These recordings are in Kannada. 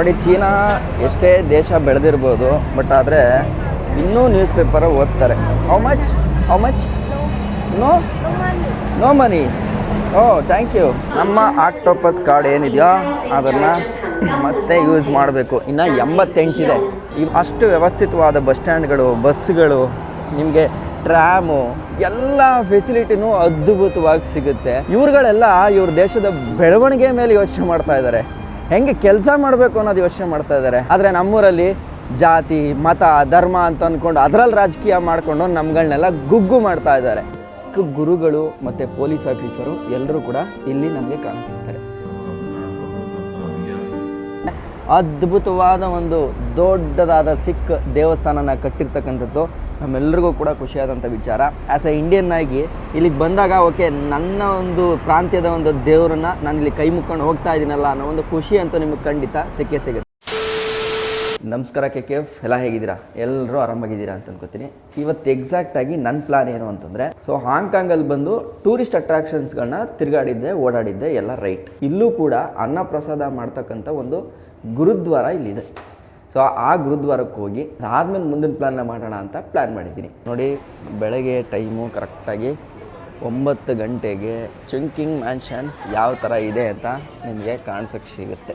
ನೋಡಿ, ಚೀನಾ ಎಷ್ಟೇ ದೇಶ ಬೆಳೆದಿರ್ಬೋದು ಬಟ್ ಆದರೆ ಇನ್ನೂ ನ್ಯೂಸ್ ಪೇಪರ್ ಓದ್ತಾರೆ. How much how much no no money oh thank you ನಮ್ಮ ಆಕ್ಟೋಪಸ್ ಕಾರ್ಡ್ ಏನಿದೆಯೋ ಅದನ್ನು ಮತ್ತೆ ಯೂಸ್ ಮಾಡಬೇಕು. ಇನ್ನು ಎಂಬತ್ತೆಂಟಿದೆ. ಇವ್ ಅಷ್ಟು ವ್ಯವಸ್ಥಿತವಾದ ಬಸ್ ಸ್ಟ್ಯಾಂಡ್ಗಳು ಬಸ್ಗಳು ನಿಮಗೆ ಟ್ರ್ಯಾಮು ಎಲ್ಲ ಫೆಸಿಲಿಟಿನೂ ಅದ್ಭುತವಾಗಿ ಸಿಗುತ್ತೆ. ಇವ್ರುಗಳೆಲ್ಲ ಇವ್ರ ದೇಶದ ಬೆಳವಣಿಗೆ ಮೇಲೆ ಯೋಚನೆ ಮಾಡ್ತಾ ಇದ್ದಾರೆ. ಹೆಂಗೆ ಕೆಲಸ ಮಾಡಬೇಕು ಅನ್ನೋದು ಯೋಚನೆ ಮಾಡ್ತಾ ಇದ್ದಾರೆ. ಆದರೆ ನಮ್ಮೂರಲ್ಲಿ ಜಾತಿ, ಮತ, ಧರ್ಮ ಅಂತ ಅಂದ್ಕೊಂಡು ಅದರಲ್ಲಿ ರಾಜಕೀಯ ಮಾಡಿಕೊಂಡು ನಮ್ಗಳನ್ನೆಲ್ಲ ಗುಗ್ಗು ಮಾಡ್ತಾ ಇದ್ದಾರೆ. ಗುರುಗಳು ಮತ್ತು ಪೊಲೀಸ್ ಆಫೀಸರು ಎಲ್ಲರೂ ಕೂಡ ಇಲ್ಲಿ ನಮಗೆ ಕಾಣಿಸುತ್ತಾರೆ. ಅದ್ಭುತವಾದ ಒಂದು ದೊಡ್ಡದಾದ ಸಿಖ್ ದೇವಸ್ಥಾನನ ಕಟ್ಟಿರ್ತಕ್ಕಂಥದ್ದು ನಮ್ಮೆಲ್ಲರಿಗೂ ಕೂಡ ಖುಷಿಯಾದಂಥ ವಿಚಾರ. ಆ್ಯಸ್ ಎ ಇಂಡಿಯನ್ ಆಗಿ ಇಲ್ಲಿಗೆ ಬಂದಾಗ ಓಕೆ ನನ್ನ ಒಂದು ಪ್ರಾಂತ್ಯದ ಒಂದು ದೇವರನ್ನ ನಾನು ಇಲ್ಲಿ ಕೈ ಮುಕ್ಕೊಂಡು ಹೋಗ್ತಾ ಇದ್ದೀನಲ್ಲ ಅನ್ನೋ ಒಂದು ಖುಷಿ ಅಂತೂ ನಿಮಗೆ ಖಂಡಿತ ಸಿಕ್ಕೇ ಸಿಗುತ್ತೆ. ನಮಸ್ಕಾರ ಕೆ ಕೆ ಎಫ್ ಎಲ್ಲ ಹೇಗಿದ್ದೀರಾ? ಎಲ್ಲರೂ ಆರಾಮಾಗಿದ್ದೀರಾ ಅಂತ ಅನ್ಕೋತೀನಿ. ಇವತ್ತು ಎಕ್ಸಾಕ್ಟಾಗಿ ನನ್ನ ಪ್ಲಾನ್ ಏನು ಅಂತಂದರೆ ಸೊ ಹಾಂಗ್ಕಾಂಗಲ್ಲಿ ಬಂದು ಟೂರಿಸ್ಟ್ ಅಟ್ರಾಕ್ಷನ್ಸ್ಗಳನ್ನ ತಿರುಗಾಡಿದ್ದೆ, ಓಡಾಡಿದ್ದೆ, ಎಲ್ಲ ರೈಟ್ ಇಲ್ಲೂ ಕೂಡ ಅನ್ನಪ್ರಸಾದ ಮಾಡ್ತಕ್ಕಂಥ ಒಂದು ಗುರುದ್ವಾರ ಇಲ್ಲಿದೆ. ಸೊ ಆ ಗುರುದ್ವಾರಕ್ಕೆ ಹೋಗಿ ಆದ್ಮೇಲೆ ಮುಂದಿನ ಪ್ಲ್ಯಾನ್ನ ಮಾಡೋಣ ಅಂತ ಪ್ಲ್ಯಾನ್ ಮಾಡಿದ್ದೀನಿ. ನೋಡಿ, ಬೆಳಗ್ಗೆ ಟೈಮು ಕರೆಕ್ಟಾಗಿ ಒಂಬತ್ತು ಗಂಟೆಗೆ ಚುಂಕಿಂಗ್ ಮ್ಯಾನ್ಷನ್ ಯಾವ ಥರ ಇದೆ ಅಂತ ನಿಮಗೆ ಕಾಣಿಸೋಕ್ಕೆ ಸಿಗುತ್ತೆ.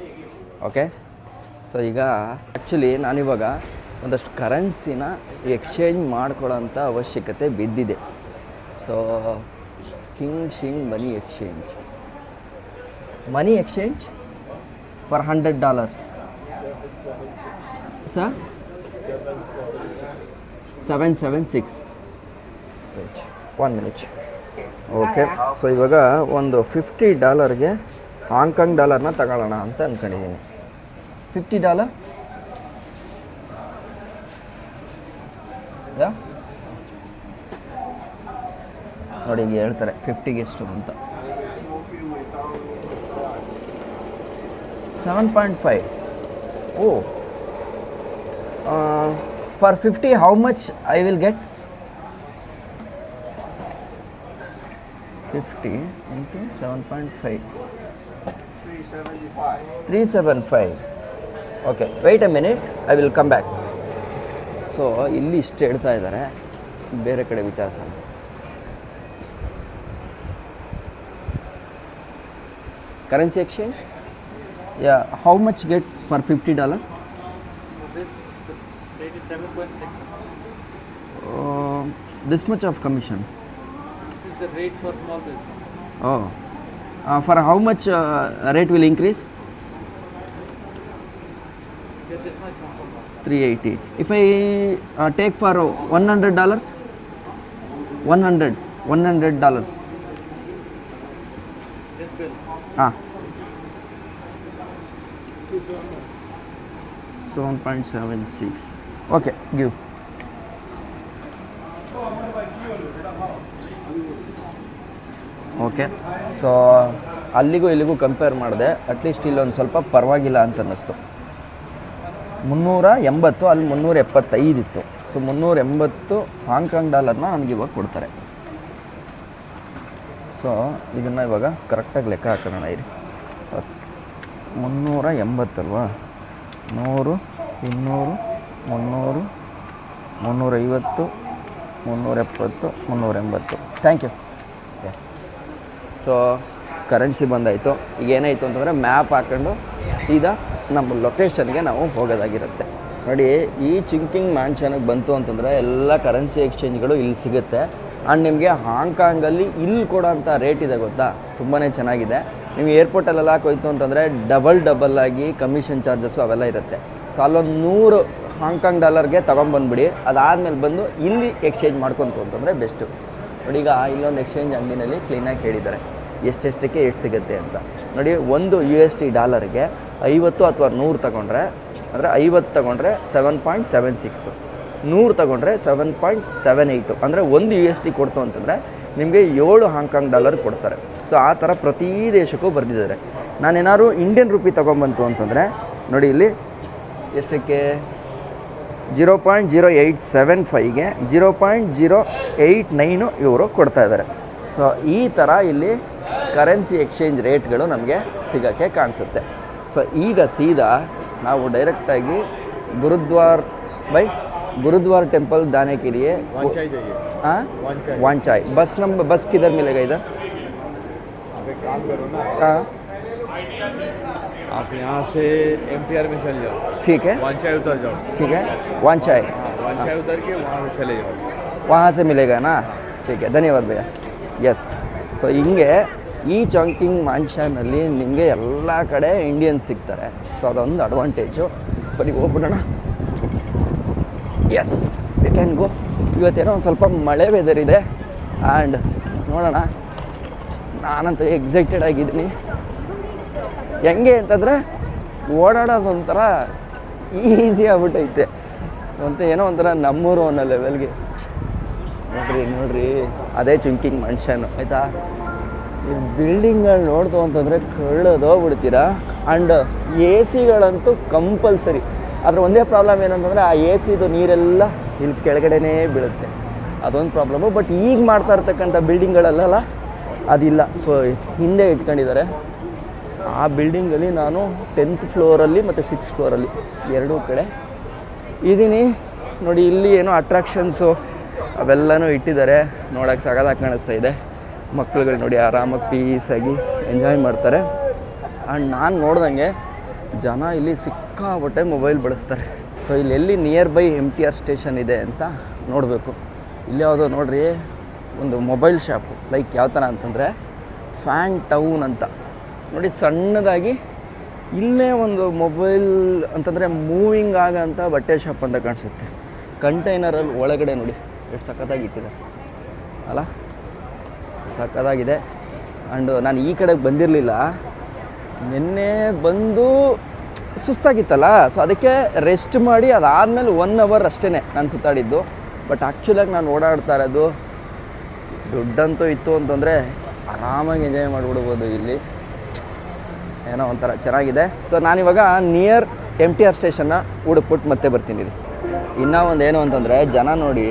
ಓಕೆ ಸೊ ಈಗ ಆ್ಯಕ್ಚುಲಿ ನಾನಿವಾಗ ಒಂದಷ್ಟು ಕರೆನ್ಸಿನ ಎಕ್ಸ್ಚೇಂಜ್ ಮಾಡ್ಕೊಳ್ಳೋಂಥ ಅವಶ್ಯಕತೆ ಬಿದ್ದಿದೆ. So king Singh money exchange money exchange for hundred dollars sir seven seven six one minute okay so ಇವಾಗ ಒಂದು ಫಿಫ್ಟಿ ಡಾಲರ್ಗೆ ಹಾಂಗ್ಕಾಂಗ್ ಡಾಲರ್ನ ತಗೊಳ್ಳೋಣ ಅಂತ ಅಂದ್ಕೊಂಡಿದ್ದೀನಿ ಫಿಫ್ಟಿ ಡಾಲರ್ ಯಾ ನೋಡಿ ಈಗ ಹೇಳ್ತಾರೆ ಫಿಫ್ಟಿಗೆ ಎಷ್ಟು ಅಂತ. Seven point five oh for fifty how much I will get fifty into seven point five three seven five okay wait a minute I will come back so ಇಲ್ಲಿ ಇಷ್ಟು ಹೇಳ್ತಾ ಇದ್ದಾರೆ. ಬೇರೆ ಕಡೆ ವಿಚಾರಿಸೋಣ. Currency exchange yeah how much get for fifty dollar 7.6. Uh, this much of commission? This is the rate for small business. Oh. Uh, for how much uh, rate will increase? 380. If I uh, take for $100, dollars 100 100 dollars this bill ah 7.76 okay give okay so ಅಲ್ಲಿಗೂ ಇಲ್ಲಿಗೂ ಕಂಪೇರ್ ಮಾಡಿದೆ ಅಟ್ಲೀಸ್ಟ್ ಇಲ್ಲೊಂದು ಸ್ವಲ್ಪ ಪರವಾಗಿಲ್ಲ ಅಂತ ಅನ್ನಿಸ್ತು ಮುನ್ನೂರ ಎಂಬತ್ತು, ಅಲ್ಲಿ ಮುನ್ನೂರ ಎಪ್ಪತ್ತೈದು ಇತ್ತು. ಸೊ ಮುನ್ನೂರ ಎಂಬತ್ತು ಹಾಂಗ್ಕಾಂಗ್ ಡಾಲರ್ನ ನನಗೆ ಇವಾಗ ಕೊಡ್ತಾರೆ. ಸೊ ಇದನ್ನು ಇವಾಗ ಕರೆಕ್ಟಾಗಿ ಲೆಕ್ಕ ಹಾಕೋಣ ಇರಿ. ಮುನ್ನೂರ ಎಂಬತ್ತಲ್ವಾ? ನೂರು, ಇನ್ನೂರು ಮುನ್ನೂರು, ಮುನ್ನೂರೈವತ್ತು ಮುನ್ನೂರ ಎಪ್ಪತ್ತು ಮುನ್ನೂರ ಎಂಬತ್ತು ಥ್ಯಾಂಕ್ ಯು ಸೊ ಕರೆನ್ಸಿ ಬಂದಾಯಿತು. ಈಗ ಏನಾಯಿತು ಅಂತಂದರೆ ಮ್ಯಾಪ್ ಹಾಕ್ಕೊಂಡು ಸೀದಾ ನಮ್ಮ ಲೊಕೇಶನ್ಗೆ ನಾವು ಹೋಗೋದಾಗಿರುತ್ತೆ. ನೋಡಿ, ಈ ಚಿಂಕಿಂಗ್ ಮ್ಯಾನ್ಷನ್ಗೆ ಬಂತು ಅಂತಂದರೆ ಎಲ್ಲ ಕರೆನ್ಸಿ ಎಕ್ಸ್ಚೇಂಜ್ಗಳು ಇಲ್ಲಿ ಸಿಗುತ್ತೆ. ಆ್ಯಂಡ್ ನಿಮಗೆ ಹಾಂಗ್ಕಾಂಗಲ್ಲಿ ಇಲ್ಲಿ ಕೊಡೋಂಥ ರೇಟ್ ಇದೆ ಗೊತ್ತಾ? ತುಂಬಾ ಚೆನ್ನಾಗಿದೆ. ನೀವು ಏರ್ಪೋರ್ಟಲ್ಲೆಲ್ಲ ಹಾಕೋಯ್ತು ಅಂತಂದರೆ ಡಬಲ್ ಡಬಲ್ ಆಗಿ ಕಮಿಷನ್ ಚಾರ್ಜಸ್ಸು ಅವೆಲ್ಲ ಇರುತ್ತೆ. ಸೊ ಅಲ್ಲೊಂದು ನೂರು ಹಾಂಗ್ಕಾಂಗ್ ಡಾಲರ್ಗೆ ತೊಗೊಂಬಂದ್ಬಿಡಿ. ಅದಾದಮೇಲೆ ಬಂದು ಇಲ್ಲಿ ಎಕ್ಸ್ಚೇಂಜ್ ಮಾಡ್ಕೊಂತು ಅಂತಂದರೆ ಬೆಸ್ಟು. ನೋಡಿ ಈಗ ಇಲ್ಲೊಂದು ಎಕ್ಸ್ಚೇಂಜ್ ಅಂಗಡಿನಲ್ಲಿ ಕ್ಲೀನಾಗಿ ಹೇಳಿದ್ದಾರೆ. ಎಷ್ಟೆಷ್ಟಕ್ಕೆ ಎಷ್ಟು ಸಿಗುತ್ತೆ ಅಂತ. ನೋಡಿ, ಒಂದು ಯು ಎಸ್ ಟಿ ಡಾಲರ್ಗೆ ಐವತ್ತು ಅಥವಾ ನೂರು ತಗೊಂಡ್ರೆ, ಅಂದರೆ ಐವತ್ತು ತಗೊಂಡ್ರೆ ಸೆವೆನ್ ಪಾಯಿಂಟ್ ಸೆವೆನ್ ಸಿಕ್ಸು ನೂರು ತಗೊಂಡ್ರೆ ಸೆವೆನ್ ಪಾಯಿಂಟ್ ಸೆವೆನ್ ಏಯ್ಟು ಅಂದರೆ ಒಂದು ಯು ಎಸ್ ಟಿ ಕೊಡ್ತು ಅಂತಂದರೆ ನಿಮಗೆ ಏಳು ಹಾಂಗ್ಕಾಂಗ್ ಡಾಲರ್ ಕೊಡ್ತಾರೆ. ಸೊ ಆ ಥರ ಪ್ರತಿ ದೇಶಕ್ಕೂ ಬರೆದಿದ್ದಾರೆ. ನಾನೇನಾದ್ರು ಇಂಡಿಯನ್ ರುಪಿ ತೊಗೊಂಬಂತು ಅಂತಂದರೆ, ನೋಡಿ ಇಲ್ಲಿ ಎಷ್ಟಕ್ಕೆ? zero point zero eight seven ಫೈವ್ಗೆ zero point zero eight nine ಇವರು ಕೊಡ್ತಾ ಇದ್ದಾರೆ ಸೊ ಈ ಥರ ಇಲ್ಲಿ ಕರೆನ್ಸಿ ಎಕ್ಸ್ಚೇಂಜ್ ರೇಟ್ಗಳು ನಮಗೆ ಸಿಗೋಕ್ಕೆ ಕಾಣಿಸುತ್ತೆ ಸೊ ಈಗ ಸೀದಾ ನಾವು ಡೈರೆಕ್ಟಾಗಿ ಗುರುದ್ವಾರ್ ಬೈ गुरुद्वार टेम्पल जाने के लिए वांचाई चाहिए हाँ वांचाई वांचाई बस नंबर बस किधर मिलेगा इधर आप एक काम करो ना हाँ आप यहाँ से एम में चले जाओ ठीक है वांचाई उतर जाओ ठीक है वांचाई हाँ वांचाई उतर के वहाँ से चले जाओ वहाँ से मिलेगा ना ठीक है ಧನ್ಯವಾದ ಭಯ್ಯ ಎಸ್ ಸೊ ಹಿಂಗೆ ಈ ಚಂಕಿಂಗ್ ಮ್ಯಾನ್ಷನಲ್ಲಿ ನಿಮಗೆ ಎಲ್ಲ ಕಡೆ ಇಂಡಿಯನ್ಸ್ ಸಿಗ್ತಾರೆ ಸೊ ಅದೊಂದು ಅಡ್ವಾಂಟೇಜು ಬರೀ ಹೋಗ್ಬಿಡೋಣ ಎಸ್ ವಿ ಕ್ಯಾನ್ ಗೋ ಇವತ್ತೇನೋ ಒಂದು ಸ್ವಲ್ಪ ಮಳೆ ವೆದರ್ ಇದೆ ಆ್ಯಂಡ್ ನೋಡೋಣ ನಾನಂತೂ ಎಕ್ಸೈಟೆಡ್ ಆಗಿದ್ದೀನಿ ಹೆಂಗೆ ಅಂತಂದರೆ ಓಡಾಡೋದು ಒಂಥರ ಈಸಿ ಆಗ್ಬಿಟ್ಟೈತೆ. ಅಂತ ಏನೋ ಒಂಥರ ನಮ್ಮೂರು ಅನ್ನೋ ಲೆವೆಲ್ಗೆ ನೋಡ್ರಿ ನೋಡ್ರಿ, ಅದೇ ಚುಂಕಿಂಗ್ ಮನುಷ್ಯನು, ಆಯಿತಾ? ಈ ಬಿಲ್ಡಿಂಗ್ಗಳು ನೋಡ್ತು ಅಂತಂದರೆ ಕಳ್ಳದೋಗ್ಬಿಡ್ತೀರಾ ಆ್ಯಂಡ್ ಎ ಸಿಗಳಂತೂ ಕಂಪಲ್ಸರಿ ಅದ್ರ ಒಂದೇ ಪ್ರಾಬ್ಲಮ್ ಏನಂತಂದರೆ ಆ ಎ ಸಿದು ನೀರೆಲ್ಲ ಇಲ್ಲಿ ಕೆಳಗಡೆನೇ ಬೀಳುತ್ತೆ. ಅದೊಂದು ಪ್ರಾಬ್ಲಮ್ಮು ಬಟ್ ಈಗ ಮಾಡ್ತಾ ಇರ್ತಕ್ಕಂಥ ಬಿಲ್ಡಿಂಗ್ಗಳಲ್ಲ ಅದಿಲ್ಲ. ಸೊ ಹಿಂದೆ ಇಟ್ಕೊಂಡಿದ್ದಾರೆ. ಆ ಬಿಲ್ಡಿಂಗಲ್ಲಿ ನಾನು ಟೆಂತ್ ಫ್ಲೋರಲ್ಲಿ ಮತ್ತು ಸಿಕ್ಸ್ ಫ್ಲೋರಲ್ಲಿ ಎರಡೂ ಕಡೆ ಇದ್ದೀನಿ ನೋಡಿ, ಇಲ್ಲಿ ಏನೋ ಅಟ್ರಾಕ್ಷನ್ಸು ಅವೆಲ್ಲನೂ ಇಟ್ಟಿದ್ದಾರೆ. ನೋಡೋಕೆ ಸಾಗದ ಕಾಣಿಸ್ತಾ ಇದೆ. ಮಕ್ಳುಗಳು ನೋಡಿ ಆರಾಮಾಗಿ ಪೀಸಾಗಿ ಎಂಜಾಯ್ ಮಾಡ್ತಾರೆ. ಆ್ಯಂಡ್ ನಾನು ನೋಡ್ದಂಗೆ ಜನ ಇಲ್ಲಿ ಸಿಕ್ಕಾಪಟ್ಟೆ ಮೊಬೈಲ್ ಬಳಸ್ತಾರೆ. ಸೊ ಇಲ್ಲಿ ಎಲ್ಲಿ nearby M T R station ಇದೆ ಅಂತ ನೋಡಬೇಕು. ಇಲ್ಲಿ ಯಾವುದೋ ನೋಡ್ರಿ, ಒಂದು ಮೊಬೈಲ್ ಶಾಪು ಲೈಕ್ ಯಾವ ಥರ ಅಂತಂದರೆ ಫ್ಯಾನ್ ಟೌನ್ ಅಂತ. ನೋಡಿ, ಸಣ್ಣದಾಗಿ ಇಲ್ಲೇ ಒಂದು ಮೊಬೈಲ್ ಅಂತಂದರೆ ಮೂವಿಂಗ್ ಆಗಂತ ಬಟ್ಟೆ ಶಾಪ್ ಅಂತ ಕಾಣಿಸುತ್ತೆ. ಕಂಟೈನರಲ್ಲಿ ಒಳಗಡೆ ನೋಡಿ, ಎಷ್ಟು ಸಖತ್ತಾಗಿ ಇಟ್ಟಿದೆ ಅಲ್ಲ, ಸಖತ್ತಾಗಿದೆ. ಆ್ಯಂಡ್ ನಾನು ಈ ಕಡೆಗೆ ಬಂದಿರಲಿಲ್ಲ. ನಿನ್ನೆ ಬಂದು ಸುಸ್ತಾಗಿತ್ತಲ್ಲ ಸೊ ಅದಕ್ಕೆ ರೆಸ್ಟ್ ಮಾಡಿ ಅದಾದಮೇಲೆ ಒನ್ ಅವರ್ ಅಷ್ಟೇ ನಾನು ಸುತ್ತಾಡಿದ್ದು. ಬಟ್ ಆ್ಯಕ್ಚುಲಾಗಿ ನಾನು ಓಡಾಡ್ತಾ ಇರೋದು ದುಡ್ಡಂತೂ ಇತ್ತು ಅಂತಂದರೆ ಆರಾಮಾಗಿ ಎಂಜಾಯ್ ಮಾಡಿಬಿಡ್ಬೋದು ಇಲ್ಲಿ. ಏನೋ ಒಂಥರ ಚೆನ್ನಾಗಿದೆ. ಸೊ ನಾನಿವಾಗ ನಿಯರ್ ಎಂ ಟಿ ಆರ್ ಸ್ಟೇಷನ್ನ ಹುಡುಕ್ಬಿಟ್ಟು ಮತ್ತೆ ಬರ್ತೀನಿ ಇನ್ನೂ ಒಂದು ಏನು ಅಂತಂದರೆ, ಜನ ನೋಡಿ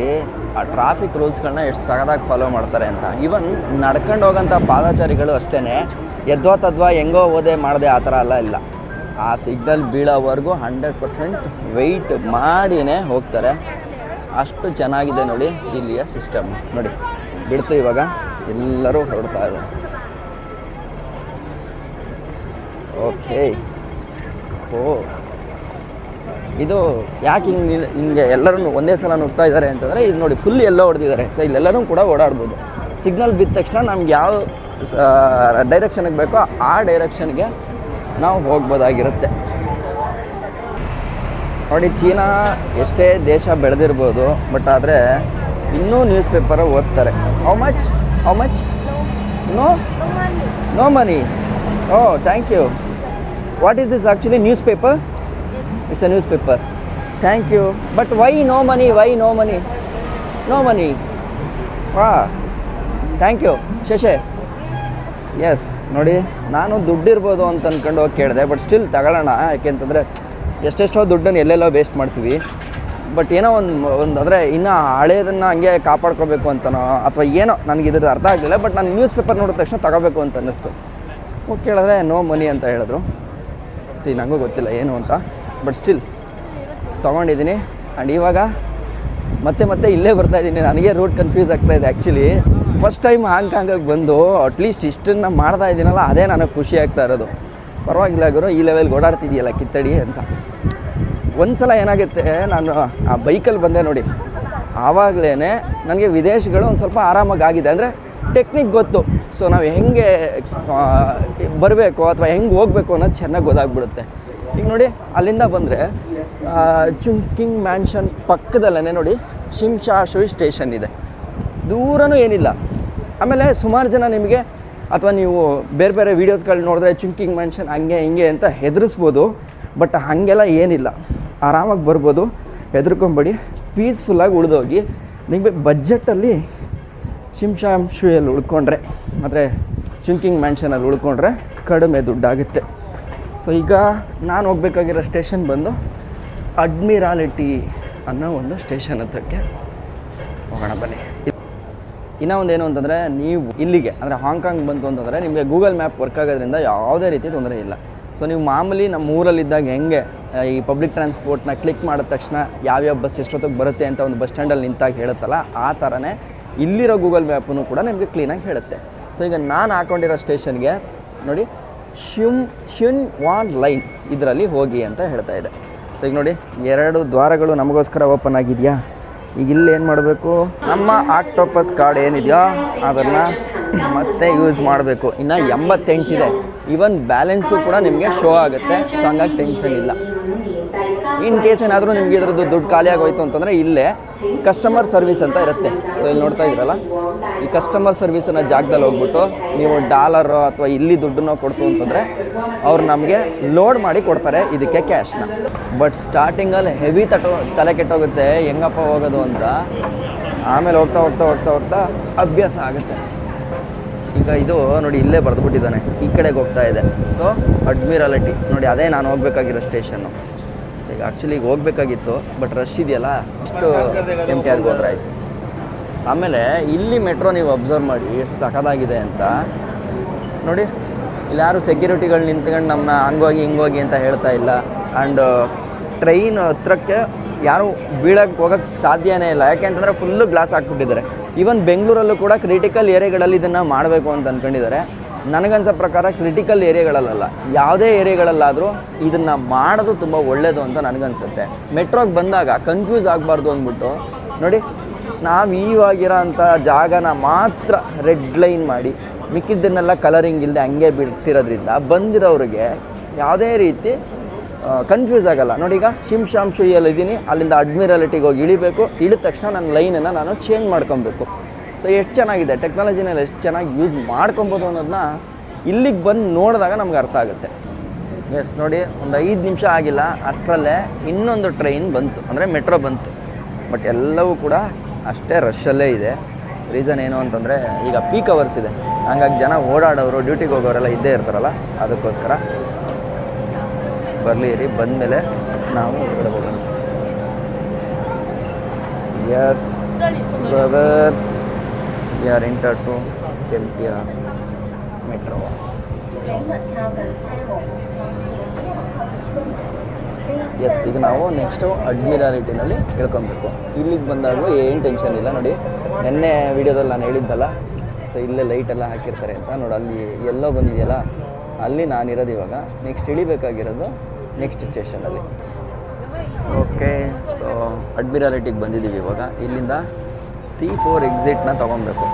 ಆ ಟ್ರಾಫಿಕ್ ರೂಲ್ಸ್ಗಳನ್ನ ಎಷ್ಟು ಸಗದಾಗಿ ಫಾಲೋ ಮಾಡ್ತಾರೆ ಅಂತ. ಈವನ್ ನಡ್ಕೊಂಡು ಹೋಗೋಂಥ ಪಾದಚಾರಿಗಳು ಅಷ್ಟೇ ಎದ್ವಾ ತದ್ವಾ ಹೆಂಗೋ ಓದೆ ಮಾಡದೆ ಆ ಥರ ಎಲ್ಲ ಇಲ್ಲ. ಆ ಸಿಗ್ನಲ್ ಬೀಳೋವರೆಗೂ ಹಂಡ್ರೆಡ್ ಪರ್ಸೆಂಟ್ ವೆಯ್ಟ್ ಮಾಡಿನೇ ಹೋಗ್ತಾರೆ. ಅಷ್ಟು ಚೆನ್ನಾಗಿದೆ ನೋಡಿ ಇಲ್ಲಿಯ ಸಿಸ್ಟಮ್ ನೋಡಿ, ಬಿಡ್ತು ಇವಾಗ. ಎಲ್ಲರೂ ಹೊರಡ್ತಾ ಇದ್ದಾರೆ. ಓಕೆ ಓ. ಇದು ಯಾಕೆ ಹಿಂಗೆ ಹಿಂಗೆ ಎಲ್ಲರೂ ಒಂದೇ ಸಲ ನುಗ್ತಾ ಇದ್ದಾರೆ ಅಂತಂದರೆ ಇಲ್ಲಿ ನೋಡಿ ಫುಲ್ ಎಲ್ಲ ಹೊಡೆದಿದ್ದಾರೆ. ಸೊ ಇಲ್ಲೆಲ್ಲರೂ ಕೂಡ ಓಡಾಡ್ಬೋದು. ಸಿಗ್ನಲ್ ಬಿದ್ದ ತಕ್ಷಣ ನಮ್ಗೆ ಯಾವ ಡೈರೆಕ್ಷನ್ಗೆ ಬೇಕೋ ಆ ಡೈರೆಕ್ಷನ್ಗೆ ನಾವು ಹೋಗ್ಬೋದಾಗಿರುತ್ತೆ. ನೋಡಿ ಚೀನಾ ಎಷ್ಟೇ ದೇಶ ಬೆಳೆದಿರ್ಬೋದು ಬಟ್ ಆದರೆ ಇನ್ನೂ ನ್ಯೂಸ್ ಪೇಪರ್ ಓದ್ತಾರೆ how much how much no no money oh thank you what is this actually newspaper it's a newspaper thank you but why no money why no money no money ವಾ ಥ್ಯಾಂಕ್ ಯು ಶಶೆ ಎಸ್ ನೋಡಿ, ನಾನು ದುಡ್ಡಿರ್ಬೋದು ಅಂತ ಅಂದ್ಕೊಂಡು ಹೋಗಿ ಕೇಳಿದೆ ಬಟ್ ಸ್ಟಿಲ್ ತಗೊಳ್ಳೋಣ. ಯಾಕೆಂತಂದರೆ ಎಷ್ಟೆಷ್ಟೋ ದುಡ್ಡನ್ನು ಎಲ್ಲೆಲ್ಲೋ ವೇಸ್ಟ್ ಮಾಡ್ತೀವಿ. ಬಟ್ ಏನೋ ಒಂದು ಒಂದು ಅಂದರೆ ಇನ್ನೂ ಹಳೇದನ್ನು ಹಂಗೆ ಕಾಪಾಡ್ಕೋಬೇಕು ಅಂತನೋ, ಅಥವಾ ಏನೋ, ನನಗೆ ಇದ್ರದ್ದು ಅರ್ಥ ಆಗಲಿಲ್ಲ ಬಟ್ ನಾನು ನ್ಯೂಸ್ ಪೇಪರ್ ನೋಡಿದ ತಕ್ಷಣ ತಗೋಬೇಕು ಅಂತ ಅನ್ನಿಸ್ತು. ಕೇಳಿದ್ರೆ ನೋ ಮನಿ ಅಂತ ಹೇಳಿದ್ರು. ಸಿ ನನಗೂ ಗೊತ್ತಿಲ್ಲ ಏನು ಅಂತ. ಬಟ್ ಸ್ಟಿಲ್ ತೊಗೊಂಡಿದ್ದೀನಿ. ಆ್ಯಂಡ್ ಇವಾಗ ಮತ್ತೆ ಮತ್ತೆ ಇಲ್ಲೇ ಬರ್ತಾ ಇದ್ದೀನಿ. ನನಗೆ ರೂಟ್ ಕನ್ಫ್ಯೂಸ್ ಆಗ್ತಾ ಇದೆ ಆ್ಯಕ್ಚುಲಿ ಫಸ್ಟ್ ಟೈಮ್ ಹಾಂಗ್ಕಾಂಗಾಗಿ ಬಂದು ಅಟ್ಲೀಸ್ಟ್ ಇಷ್ಟನ್ನು ಮಾಡ್ತಾ ಇದ್ದೀನಲ್ಲ, ಅದೇ ನನಗೆ ಖುಷಿ ಆಗ್ತಾ ಇರೋದು. ಪರವಾಗಿಲ್ಲ ಗುರು, ಈ ಲೆವೆಲ್ಗೆ ಓಡಾಡ್ತಿದೆಯಲ್ಲ ಕಿತ್ತಡಿ ಅಂತ. ಒಂದು ಸಲ ಏನಾಗುತ್ತೆ, ನಾನು ಆ ಬೈಕಲ್ಲಿ ಬಂದೆ ನೋಡಿ. ಆವಾಗಲೇ ನನಗೆ ವಿದೇಶಗಳು ಒಂದು ಸ್ವಲ್ಪ ಆರಾಮಾಗಿ ಆಗಿದೆ. ಅಂದರೆ ಟೆಕ್ನಿಕ್ ಗೊತ್ತು. ಸೊ ನಾವು ಹೆಂಗೆ ಬರಬೇಕು ಅಥವಾ ಹೆಂಗೆ ಹೋಗಬೇಕು ಅನ್ನೋದು ಚೆನ್ನಾಗಿ ಗೊತ್ತಾಗ್ಬಿಡುತ್ತೆ. ಈಗ ನೋಡಿ, ಅಲ್ಲಿಂದ ಬಂದರೆ ಚುಂಕಿಂಗ್ ಮ್ಯಾನ್ಷನ್ ಪಕ್ಕದಲ್ಲೇ ನೋಡಿ ಶಿಂಶಾ ಸ್ಟೇಷನ್ ಇದೆ. ದೂರನೂ ಏನಿಲ್ಲ. ಆಮೇಲೆ ಸುಮಾರು ಜನ ನಿಮಗೆ, ಅಥವಾ ನೀವು ಬೇರೆ ಬೇರೆ ವೀಡಿಯೋಸ್ಗಳು ನೋಡಿದ್ರೆ ಚುಂಕಿಂಗ್ ಮ್ಯಾನ್ಷನ್ ಹಂಗೆ ಹಿಂಗೆ ಅಂತ ಹೆದರಿಸ್ಬೋದು, ಬಟ್ ಹಾಗೆಲ್ಲ ಏನಿಲ್ಲ. ಆರಾಮಾಗಿ ಬರ್ಬೋದು, ಹೆದರ್ಕೊಂಬೇಡಿ ಪೀಸ್ಫುಲ್ಲಾಗಿ ಉಳಿದೋಗಿ, ನಿಮಗೆ ಬಜೆಟಲ್ಲಿ ಶಿಂಶಾಮ್ ಶೂಯಲ್ಲಿ ಉಳ್ಕೊಂಡ್ರೆ ಅಂದರೆ ಚುಂಕಿಂಗ್ ಮ್ಯಾನ್ಷನಲ್ಲಿ ಉಳ್ಕೊಂಡ್ರೆ ಕಡಿಮೆ ದುಡ್ಡಾಗುತ್ತೆ. ಸೊ ಈಗ ನಾನು ಹೋಗ್ಬೇಕಾಗಿರೋ ಸ್ಟೇಷನ್ ಬಂದು ಅಡ್ಮಿರಾಲಿಟಿ ಅನ್ನೋ ಒಂದು ಸ್ಟೇಷನ್ ಹತ್ರಕ್ಕೆ ಹೋಗೋಣ ಬನ್ನಿ. ಇನ್ನೂ ಒಂದು ಏನು ಅಂತಂದರೆ, ನೀವು ಇಲ್ಲಿಗೆ, ಅಂದರೆ ಹಾಂಗ್ಕಾಂಗ್ ಬಂತು ಅಂತಂದರೆ ನಿಮಗೆ ಗೂಗಲ್ ಮ್ಯಾಪ್ ವರ್ಕ್ ಆಗೋದ್ರಿಂದ ಯಾವುದೇ ರೀತಿ ತೊಂದರೆ ಇಲ್ಲ. ಸೊ ನೀವು ಮಾಮೂಲಿ ನಮ್ಮ ಊರಲ್ಲಿದ್ದಾಗ ಹೆಂಗೆ ಈ ಪಬ್ಲಿಕ್ ಟ್ರಾನ್ಸ್ಪೋರ್ಟ್ನ ಕ್ಲಿಕ್ ಮಾಡಿದ ತಕ್ಷಣ ಯಾವ್ಯಾವ ಬಸ್ ಎಷ್ಟೊತ್ತಿಗೆ ಬರುತ್ತೆ ಅಂತ ಒಂದು ಬಸ್ ಸ್ಟ್ಯಾಂಡಲ್ಲಿ ನಿಂತಾಗ ಹೇಳುತ್ತಲ್ಲ, ಆ ಥರನೇ ಇಲ್ಲಿರೋ ಗೂಗಲ್ ಮ್ಯಾಪನ್ನು ಕೂಡ ನಿಮಗೆ ಕ್ಲೀನಾಗಿ ಹೇಳುತ್ತೆ. ಸೊ ಈಗ ನಾನು ಹಾಕೊಂಡಿರೋ ಸ್ಟೇಷನ್ಗೆ ನೋಡಿ, ಶಿಮ್, ಶುನ್ ವಾನ್ ಲೈನ್ ಇದರಲ್ಲಿ ಹೋಗಿ ಅಂತ ಹೇಳ್ತಾ ಇದೆ. ಸೊ ಈಗ ನೋಡಿ, ಎರಡು ದ್ವಾರಗಳು ನಮಗೋಸ್ಕರ ಓಪನ್ ಆಗಿದೆಯಾ? ಈಗ ಇಲ್ಲಿ ಏನು ಮಾಡಬೇಕು? ನಮ್ಮ ಆಕ್ಟೋಪಸ್ ಕಾರ್ಡ್ ಏನಿದೆಯೋ ಅದನ್ನು ಮತ್ತೆ ಯೂಸ್ ಮಾಡಬೇಕು. ಇನ್ನು ಎಂಬತ್ತೆಂಟಿದೆ ಈವನ್ ಬ್ಯಾಲೆನ್ಸು ಕೂಡ ನಿಮಗೆ ಶೋ ಆಗುತ್ತೆ. ಸೊ ಹಂಗಾಗಿ ಟೆನ್ಷನ್ ಇಲ್ಲ. ಇನ್ ಕೇಸ್ ಏನಾದರೂ ನಿಮಗೆ ಇದ್ರದ್ದು ದುಡ್ಡು ಖಾಲಿ ಆಗೋಯ್ತು ಅಂತಂದರೆ ಇಲ್ಲೇ ಕಸ್ಟಮರ್ ಸರ್ವಿಸ್ ಅಂತ ಇರುತ್ತೆ. ಸೊ ಇಲ್ಲಿ ನೋಡ್ತಾ ಇದ್ದೀರಲ್ಲ ಈ ಕಸ್ಟಮರ್ ಸರ್ವಿಸನ್ನ ಜಾಗದಲ್ಲಿ ಹೋಗ್ಬಿಟ್ಟು ನೀವು ಡಾಲರ್ ಅಥವಾ ಇಲ್ಲಿ ದುಡ್ಡನ್ನ ಕೊಡ್ತು ಅಂತಂದರೆ ಅವ್ರು ನಮಗೆ ಲೋಡ್ ಮಾಡಿ ಕೊಡ್ತಾರೆ ಇದಕ್ಕೆ ಕ್ಯಾಶ್ನ ಬಟ್ ಸ್ಟಾರ್ಟಿಂಗಲ್ಲಿ ಹೆವಿ ತಟೋ, ತಲೆ ಕೆಟ್ಟೋಗುತ್ತೆ. ಹೆಂಗಪ್ಪ ಹೋಗೋದು ಅಂತ ಆಮೇಲೆ ಹೋಗ್ತಾ ಹೋಗ್ತಾ ಹೋಗ್ತಾ ಹೋಗ್ತಾ ಅಭ್ಯಾಸ ಆಗುತ್ತೆ. ಈಗ ಇದು ನೋಡಿ ಇಲ್ಲೇ ಬರೆದ್ಬಿಟ್ಟಿದ್ದಾನೆ. ಈ ಕಡೆಗೆ ಹೋಗ್ತಾ ಇದೆ. ಸೊ ಅಡ್ಮಿರಾಲಿಟಿ ನೋಡಿ, ಅದೇ ನಾನು ಹೋಗ್ಬೇಕಾಗಿರೋ ಸ್ಟೇಷನ್ನು ಈಗ ಆ್ಯಕ್ಚುಲಿ ಈಗ ಹೋಗ್ಬೇಕಾಗಿತ್ತು ಬಟ್ ರಶ್ ಇದೆಯಲ್ಲ, ಅಷ್ಟು ಎಂ ಟಿ ಆರ್ಗೆ ಹೋದ್ರೆ ಆಯಿತು. ಆಮೇಲೆ ಇಲ್ಲಿ ಮೆಟ್ರೋ ನೀವು ಅಬ್ಸರ್ವ್ ಮಾಡಿ ಎಷ್ಟು ಸಖದಾಗಿದೆ ಅಂತ. ನೋಡಿ, ಇಲ್ಲಿ ಯಾರು ಸೆಕ್ಯೂರಿಟಿಗಳು ನಿಂತ್ಕೊಂಡು ನಮ್ಮನ್ನ ಹಂಗೋಗಿ ಹಿಂಗೋಗಿ ಅಂತ ಹೇಳ್ತಾ ಇಲ್ಲ. ಆ್ಯಂಡ್ ಟ್ರೈನ್ ಹತ್ರಕ್ಕೆ ಯಾರು ಬೀಳಕ್ಕೆ ಹೋಗೋಕ್ಕೆ ಸಾಧ್ಯನೇ ಇಲ್ಲ. ಯಾಕೆ ಅಂತಂದರೆ ಫುಲ್ಲು ಗ್ಲಾಸ್ ಹಾಕ್ಬಿಟ್ಟಿದ್ದಾರೆ. ಈವನ್ ಬೆಂಗಳೂರಲ್ಲೂ ಕೂಡ ಕ್ರಿಟಿಕಲ್ ಏರಿಯಾಗಳಲ್ಲಿ ಇದನ್ನು ಮಾಡಬೇಕು ಅಂತ ಅಂದ್ಕೊಂಡಿದ್ದಾರೆ ನನಗನ್ಸೋ ಪ್ರಕಾರ ಕ್ರಿಟಿಕಲ್ ಏರಿಯಾಗಳಲ್ಲ ಯಾವುದೇ ಏರಿಯಾಗಳಲ್ಲಾದರೂ ಇದನ್ನು ಮಾಡೋದು ತುಂಬ ಒಳ್ಳೆಯದು ಅಂತ ನನಗನ್ಸುತ್ತೆ. ಮೆಟ್ರೋಗೆ ಬಂದಾಗ ಕನ್ಫ್ಯೂಸ್ ಆಗಬಾರ್ದು ಅಂದ್ಬಿಟ್ಟು, ನೋಡಿ, ನಾವು ಈವಾಗಿರೋ ಅಂಥ ಜಾಗನ ಮಾತ್ರ ರೆಡ್ ಲೈನ್ ಮಾಡಿ, ಮಿಕ್ಕಿದ್ದನ್ನೆಲ್ಲ ಕಲರಿಂಗ್ ಇಲ್ಲದೆ ಹಂಗೆ ಬಿಡ್ತಿರೋದ್ರಿಂದ ಬಂದಿರೋರಿಗೆ ಯಾವುದೇ ರೀತಿ ಕನ್ಫ್ಯೂಸ್ ಆಗಲ್ಲ. ನೋಡಿ ಈಗ ಶಿಮ್ ಶಾಮ್ ಇದ್ದೀನಿ ಅಲ್ಲಿಂದ ಅಡ್ಮಿರಾಲಿಟಿಗೆ ಹೋಗಿ ಇಳಿಬೇಕು, ಇಳಿದ ತಕ್ಷಣ ನನ್ನ ಲೈನನ್ನು ನಾನು ಚೇಂಜ್ ಮಾಡ್ಕೊಬೇಕು. ಸೊ ಎಷ್ಟು ಚೆನ್ನಾಗಿದೆ ಟೆಕ್ನಾಲಜಿನಲ್ಲಿ ಎಷ್ಟು ಚೆನ್ನಾಗಿ ಯೂಸ್ ಮಾಡ್ಕೊಬೋದು ಅನ್ನೋದನ್ನ ಇಲ್ಲಿಗೆ ಬಂದು ನೋಡಿದಾಗ ನಮ್ಗೆ ಅರ್ಥ ಆಗುತ್ತೆ. ಎಸ್ ನೋಡಿ, ಒಂದು ಐದು ನಿಮಿಷ ಆಗಿಲ್ಲ, ಅಷ್ಟರಲ್ಲೇ ಇನ್ನೊಂದು ಟ್ರೈನ್ ಬಂತು, ಅಂದರೆ ಮೆಟ್ರೋ ಬಂತು. ಬಟ್ ಎಲ್ಲವೂ ಕೂಡ ಅಷ್ಟೇ ರಶಲ್ಲೇ ಇದೆ. ರೀಸನ್ ಏನು ಅಂತಂದರೆ, ಈಗ ಪೀಕ್ ಅವರ್ಸ್ ಇದೆ. ಹಂಗಾಗಿ ಜನ ಓಡಾಡೋರು ಡ್ಯೂಟಿಗೆ ಹೋಗೋರೆಲ್ಲ ಇದ್ದೇ ಇರ್ತಾರಲ್ಲ, ಅದಕ್ಕೋಸ್ಕರ ಬರಲಿ ಇರಿ, ಬಂದಮೇಲೆ ನಾವು ಹೋಗೋಣ. Yes brother we are enter to um metro. Yes ಈಗ ನಾವು ನೆಕ್ಸ್ಟು ಅಡ್ಮಿರಾಲಿಟಿನಲ್ಲಿ ಕೇಳ್ಕೊಬೇಕು ಇಲ್ಲಿಗೆ ಬಂದಾಗ ಏನು ಟೆನ್ಷನ್ ಇಲ್ಲ. ನೋಡಿ, ನಿನ್ನೆ ವಿಡಿಯೋದಲ್ಲಿ ನಾನು ಹೇಳಿದ್ದಲ್ಲ ಸೊ ಇಲ್ಲೇ ಲೈಟೆಲ್ಲ ಹಾಕಿರ್ತಾರೆ ಅಂತ. ನೋಡಿ, ಅಲ್ಲಿ ಎಲ್ಲೋ ಬಂದಿದೆಯಲ್ಲ, ಅಲ್ಲಿ ನಾನಿರೋದು ಇವಾಗ. ನೆಕ್ಸ್ಟ್ ಇಳಿಬೇಕಾಗಿರೋದು ನೆಕ್ಸ್ಟ್ ಸ್ಟೇಷನಲ್ಲಿ ಓಕೆ ಸೊ ಅಡ್ಮಿರಾಲಿಟಿಗೆ ಬಂದಿದ್ದೀವಿ ಇವಾಗ. ಇಲ್ಲಿಂದ ಸಿ ಫೋರ್ ಎಕ್ಸಿಟ್ನ ತೊಗೊಬೇಕು